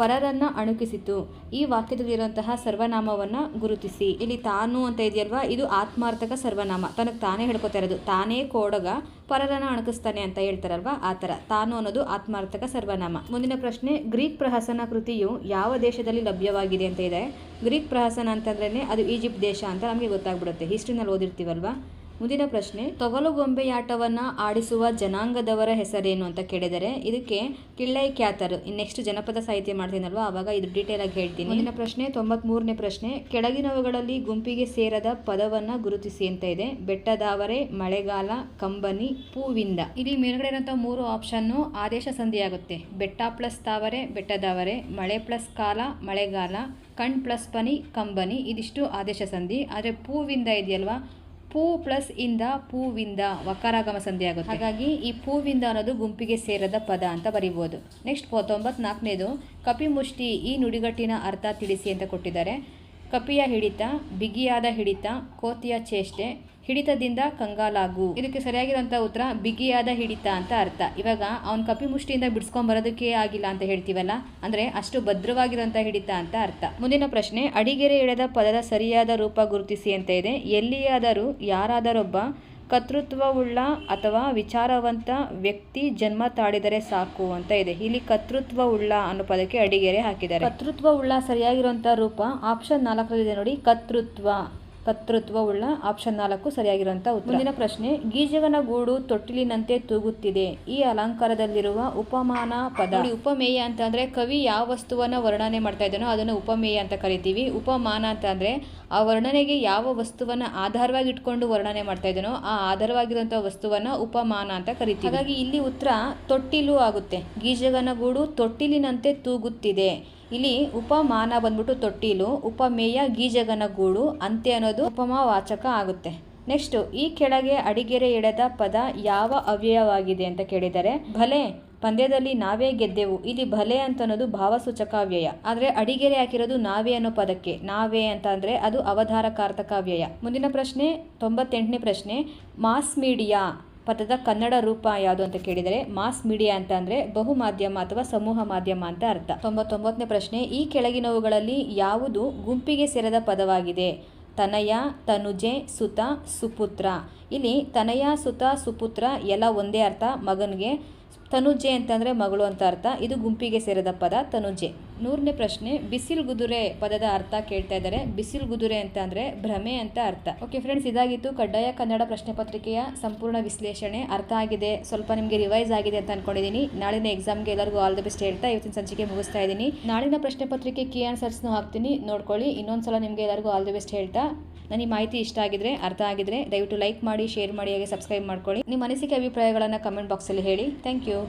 ಪರರನ್ನ ಅಣುಕಿಸಿತು. ಈ ವಾಕ್ಯದಲ್ಲಿರುವಂತಹ ಸರ್ವನಾಮವನ್ನ ಗುರುತಿಸಿ. ಇಲ್ಲಿ ತಾನು ಅಂತ ಇದೆಯಲ್ವಾ? ಇದು ಆತ್ಮಾರ್ಥಕ ಸರ್ವನಾಮ. ತನಗೆ ತಾನೇ ಹೇಳ್ಕೊತಾ ಇರೋದು. ತಾನೇ ಕೋಡಗ ಪರರನ್ನ ಅಣಕಿಸ್ತಾನೆ ಅಂತ ಹೇಳ್ತಾರಲ್ವಾ? ಆ ಥರ. ತಾನು ಅನ್ನೋದು ಆತ್ಮಾರ್ಥಕ ಸರ್ವನಾಮ. ಮುಂದಿನ ಪ್ರಶ್ನೆ, ಗ್ರೀಕ್ ಪ್ರಹಸನ ಕೃತಿಯು ಯಾವ ದೇಶದಲ್ಲಿ ಲಭ್ಯವಾಗಿದೆ ಅಂತ ಇದೆ? ಗ್ರೀಕ್ ಪ್ರಹಸನ ಅಂತಂದ್ರೇ ಅದು ಈಜಿಪ್ಟ್ ದೇಶ ಅಂತ ನಮಗೆ ಗೊತ್ತಾಗ್ಬಿಡುತ್ತೆ. ಹಿಸ್ಟ್ರಿನಲ್ಲಿ ಓದಿರ್ತೀವಲ್ವಾ? ಮುಂದಿನ ಪ್ರಶ್ನೆ ತೊಗಲು ಗೊಂಬೆಯಾಟವನ್ನು ಆಡಿಸುವ ಜನಾಂಗದವರ ಹೆಸರೇನು ಅಂತ ಕೇಳಿದರೆ ಇದಕ್ಕೆ ಕಿಳ್ಳೈ ಖ್ಯಾತರು ನೆಕ್ಸ್ಟ್ ಜನಪದ ಸಾಹಿತ್ಯ ಮಾಡ್ತೀನಲ್ವಾ ಆವಾಗ ಇದು ಡೀಟೇಲ್ ಆಗಿ ಹೇಳ್ತೀನಿ. ಮುಂದಿನ ಪ್ರಶ್ನೆ ತೊಂಬತ್ಮೂರನೇ ಪ್ರಶ್ನೆ ಕೆಳಗಿನವುಗಳಲ್ಲಿ ಗುಂಪಿಗೆ ಸೇರದ ಪದವನ್ನ ಗುರುತಿಸಿ ಅಂತ ಇದೆ. ಬೆಟ್ಟದಾವರೆ ಮಳೆಗಾಲ ಕಂಬನಿ ಪೂವಿಂದ. ಇಲ್ಲಿ ಮೇಲ್ಗಡೆ ಇರುವಂತಹ ಮೂರು ಆಪ್ಷನ್ನು ಆದೇಶ ಸಂಧಿ ಆಗುತ್ತೆ ಬೆಟ್ಟ ಪ್ಲಸ್ ತಾವರೆ ಬೆಟ್ಟದಾವರೆ ಮಳೆ ಪ್ಲಸ್ ಕಾಲ ಮಳೆಗಾಲ ಕಣ್ ಪ್ಲಸ್ ಪನಿ ಕಂಬನಿ ಇದಿಷ್ಟು ಆದೇಶ ಸಂಧಿ. ಆದರೆ ಪೂವಿಂದ ಇದೆಯಲ್ವಾ? ಪೂ ಪ್ಲಸ್ ಇಂದ ಪೂವಿಂದ ವಕಾರಾಗಮ ಸಂಧಿ ಆಗುತ್ತೆ ಹಾಗಾಗಿ ಈ ಪೂವಿಂದ ಅನ್ನೋದು ಗುಂಪಿಗೆ ಸೇರದ ಪದ ಅಂತ ಬರಿಬೋದು. ನೆಕ್ಸ್ಟ್ ತೊಂಬತ್ನಾಲ್ಕನೇದು, ಕಪಿಮುಷ್ಟಿ ಈ ನುಡಿಗಟ್ಟಿನ ಅರ್ಥ ತಿಳಿಸಿ ಅಂತ ಕೊಟ್ಟಿದ್ದಾರೆ. ಕಪಿಯ ಹಿಡಿತ, ಬಿಗಿಯಾದ ಹಿಡಿತ, ಕೋತಿಯ ಚೇಷ್ಟೆ ಹಿಡಿತದಿಂದ ಕಂಗಾಲಾಗು. ಇದಕ್ಕೆ ಸರಿಯಾಗಿರೋಂಥ ಉತ್ತರ, ಬಿಗಿಯಾದ ಹಿಡಿತ ಅಂತ ಅರ್ಥ. ಇವಾಗ ಅವ್ನ ಕಪಿ ಮುಷ್ಟಿಯಿಂದ ಬಿಡಿಸ್ಕೊಂಬರೋದಕ್ಕೆ ಆಗಿಲ್ಲ ಅಂತ ಹೇಳ್ತೀವಲ್ಲ? ಅಂದರೆ ಅಷ್ಟು ಭದ್ರವಾಗಿರೋಂಥ ಹಿಡಿತ ಅಂತ ಅರ್ಥ. ಮುಂದಿನ ಪ್ರಶ್ನೆ, ಅಡಿಗೆರೆ ಎಳೆದ ಪದದ ಸರಿಯಾದ ರೂಪ ಗುರುತಿಸಿ ಅಂತ ಇದೆ. ಎಲ್ಲಿಯಾದರೂ ಯಾರಾದರೊಬ್ಬ ಕರ್ತೃತ್ವವುಳ್ಳ ಅಥವಾ ವಿಚಾರವಂತ ವ್ಯಕ್ತಿ ಜನ್ಮ ತಾಳಿದರೆ ಸಾಕು ಅಂತ ಇದೆ. ಇಲ್ಲಿ ಕರ್ತೃತ್ವವುಳ್ಳ ಅನ್ನೋ ಪದಕ್ಕೆ ಅಡಿಗೆರೆ ಹಾಕಿದ್ದಾರೆ. ಕರ್ತೃತ್ವವುಳ್ಳ ಸರಿಯಾಗಿರುವಂತಹ ರೂಪ ಆಪ್ಷನ್ ನಾಲ್ಕರಲ್ಲಿದೆ ನೋಡಿ. ಕರ್ತೃತ್ವ. ಕರ್ತೃತ್ವವುಳ್ಳ ಆಪ್ಷನ್ ನಾಲ್ಕು ಸರಿಯಾಗಿರುವಂಥ ಉತ್ತರ. ಮುಂದಿನ ಪ್ರಶ್ನೆ ಗೀಜಗನ ಗೂಡು ತೊಟ್ಟಿಲಿನಂತೆ ತೂಗುತ್ತಿದೆ. ಈ ಅಲಂಕಾರದಲ್ಲಿರುವ ಉಪಮಾನ ಪದ. ಉಪಮೇಯ ಅಂತ ಅಂದ್ರೆ ಕವಿ ಯಾವ ವಸ್ತುವನ್ನ ವರ್ಣನೆ ಮಾಡ್ತಾ ಇದ್ದಾನೋ ಅದನ್ನು ಉಪಮೇಯ ಅಂತ ಕರಿತೀವಿ. ಉಪಮಾನ ಅಂತ ಅಂದ್ರೆ ಆ ವರ್ಣನೆಗೆ ಯಾವ ವಸ್ತುವನ್ನ ಆಧಾರವಾಗಿ ಇಟ್ಕೊಂಡು ವರ್ಣನೆ ಮಾಡ್ತಾ ಇದ್ದಾನೋ ಆ ಆಧಾರವಾಗಿರುವಂಥ ವಸ್ತುವನ್ನ ಉಪಮಾನ ಅಂತ ಕರಿತೀವಿ. ಹಾಗಾಗಿ ಇಲ್ಲಿ ಉತ್ತರ ತೊಟ್ಟಿಲು ಆಗುತ್ತೆ. ಗೀಜಗನ ಗೂಡು ತೊಟ್ಟಿಲಿನಂತೆ ತೂಗುತ್ತಿದೆ. ಇಲ್ಲಿ ಉಪಮಾನ ಬಂದ್ಬಿಟ್ಟು ತೊಟ್ಟಿಲು ಉಪಮೇಯ ಗೀಜಗನ ಗೂಡು ಅಂತೆ ಅನ್ನೋದು ಉಪಮಾವಾಚಕ ಆಗುತ್ತೆ. ನೆಕ್ಸ್ಟ್, ಈ ಕೆಳಗೆ ಅಡಿಗೆರೆ ಎಳೆದ ಪದ ಯಾವ ಅವ್ಯಯವಾಗಿದೆ ಅಂತ ಕೇಳಿದರೆ, ಭಲೆ, ಪಂದ್ಯದಲ್ಲಿ ನಾವೇ ಗೆದ್ದೆವು, ಇಲ್ಲಿ ಭಲೆ ಅಂತ ಅನ್ನೋದು ಭಾವಸೂಚಕ ಅವ್ಯಯ. ಆದರೆ ಅಡಿಗೆರೆ ಹಾಕಿರೋದು ನಾವೇ ಅನ್ನೋ ಪದಕ್ಕೆ, ನಾವೇ ಅಂತ ಅಂದ್ರೆ ಅದು ಅವಧಾರಕಾರ್ಥಕ ಅವ್ಯಯ. ಮುಂದಿನ ಪ್ರಶ್ನೆ, ತೊಂಬತ್ತೆಂಟನೇ ಪ್ರಶ್ನೆ, ಮಾಸ್ ಮೀಡಿಯಾ. ಪದದ ಕನ್ನಡ ರೂಪ ಯಾವುದು ಅಂತ ಕೇಳಿದರೆ ಮಾಸ್ ಮೀಡಿಯಾ ಅಂತ ಅಂದ್ರೆ ಬಹು ಮಾಧ್ಯಮ ಅಥವಾ ಸಮೂಹ ಮಾಧ್ಯಮ ಅಂತ ಅರ್ಥ. ತೊಂಬತ್ತೊಂಬತ್ತನೇ ಪ್ರಶ್ನೆ, ಈ ಕೆಳಗಿನವುಗಳಲ್ಲಿ ಯಾವುದು ಗುಂಪಿಗೆ ಸೇರದ ಪದವಾಗಿದೆ? ತನಯ, ತನುಜೆ, ಸುತ, ಸುಪುತ್ರ. ಇಲ್ಲಿ ತನಯ, ಸುತ, ಸುಪುತ್ರ ಎಲ್ಲ ಒಂದೇ ಅರ್ಥ. ಮಗನಿಗೆ ತನುಜೆ ಅಂತಂದರೆ ಮಗಳು ಅಂತ ಅರ್ಥ. ಇದು ಗುಂಪಿಗೆ ಸೇರಿದ ಪದ, ತನುಜೆ. ನೂರನೇ ಪ್ರಶ್ನೆ, ಬಿಸಿಲು ಗುದುರೆ ಪದದ ಅರ್ಥ ಕೇಳ್ತಾ ಇದ್ದಾರೆ. ಬಿಸಿಲು ಗುದುರೆ ಅಂತ ಅಂದರೆ ಭ್ರಮೆ ಅಂತ ಅರ್ಥ. ಓಕೆ ಫ್ರೆಂಡ್ಸ್ ಇದಾಗಿತ್ತು ಕಡ್ಡಾಯ ಕನ್ನಡ ಪ್ರಶ್ನೆ ಪತ್ರಿಕೆಯ ಸಂಪೂರ್ಣ ವಿಶ್ಲೇಷಣೆ. ಅರ್ಥ ಆಗಿದೆ, ಸ್ವಲ್ಪ ನಿಮಗೆ ರಿವೈಸ್ ಆಗಿದೆ ಅಂತ ಅನ್ಕೊಂಡಿದ್ದೀನಿ ನಾಳಿನ ಎಕ್ಸಾಮ್ಗೆ ಎಲ್ಲರಿಗೂ ಆಲ್ ದ ಬೆಸ್ಟ್ ಹೇಳ್ತಾ ಇವತ್ತಿನ ಸಂಚಿಕೆ ಮುಗಿಸ್ತಾ ಇದ್ದೀನಿ. ನಾಳಿನ ಪ್ರಶ್ನೆ ಪತ್ರಿಕೆ ಕೀ ಆನ್ಸರ್ಸ್ನು ಹಾಕ್ತೀನಿ. ನೋಡ್ಕೊಳ್ಳಿ, ಇನ್ನೊಂದ್ಸಲ ನಿಮಗೆ ಎಲ್ಲರಿಗೂ ಆಲ್ ದ ಬೆಸ್ಟ್ ಹೇಳ್ತಾ. ನನಗೆ ಮಾಹಿತಿ ಇಷ್ಟ ಆಗಿದ್ರೆ, ಅರ್ಥ ಆಗಿದ್ರೆ ದಯವಿಟ್ಟು ಲೈಕ್ ಮಾಡಿ ಶೇರ್ ಮಾಡಿ, ಹಾಗೆ ಸಬ್ಸ್ಕ್ರೈಬ್ ಮಾಡ್ಕೊಳ್ಳಿ. ನಿಮ್ಮ ಅನಿಸಿಕೆ ಅಭಿಪ್ರಾಯಗಳನ್ನು ಕಮೆಂಟ್ ಬಾಕ್ಸಲ್ಲಿ ಹೇಳಿ. Thank you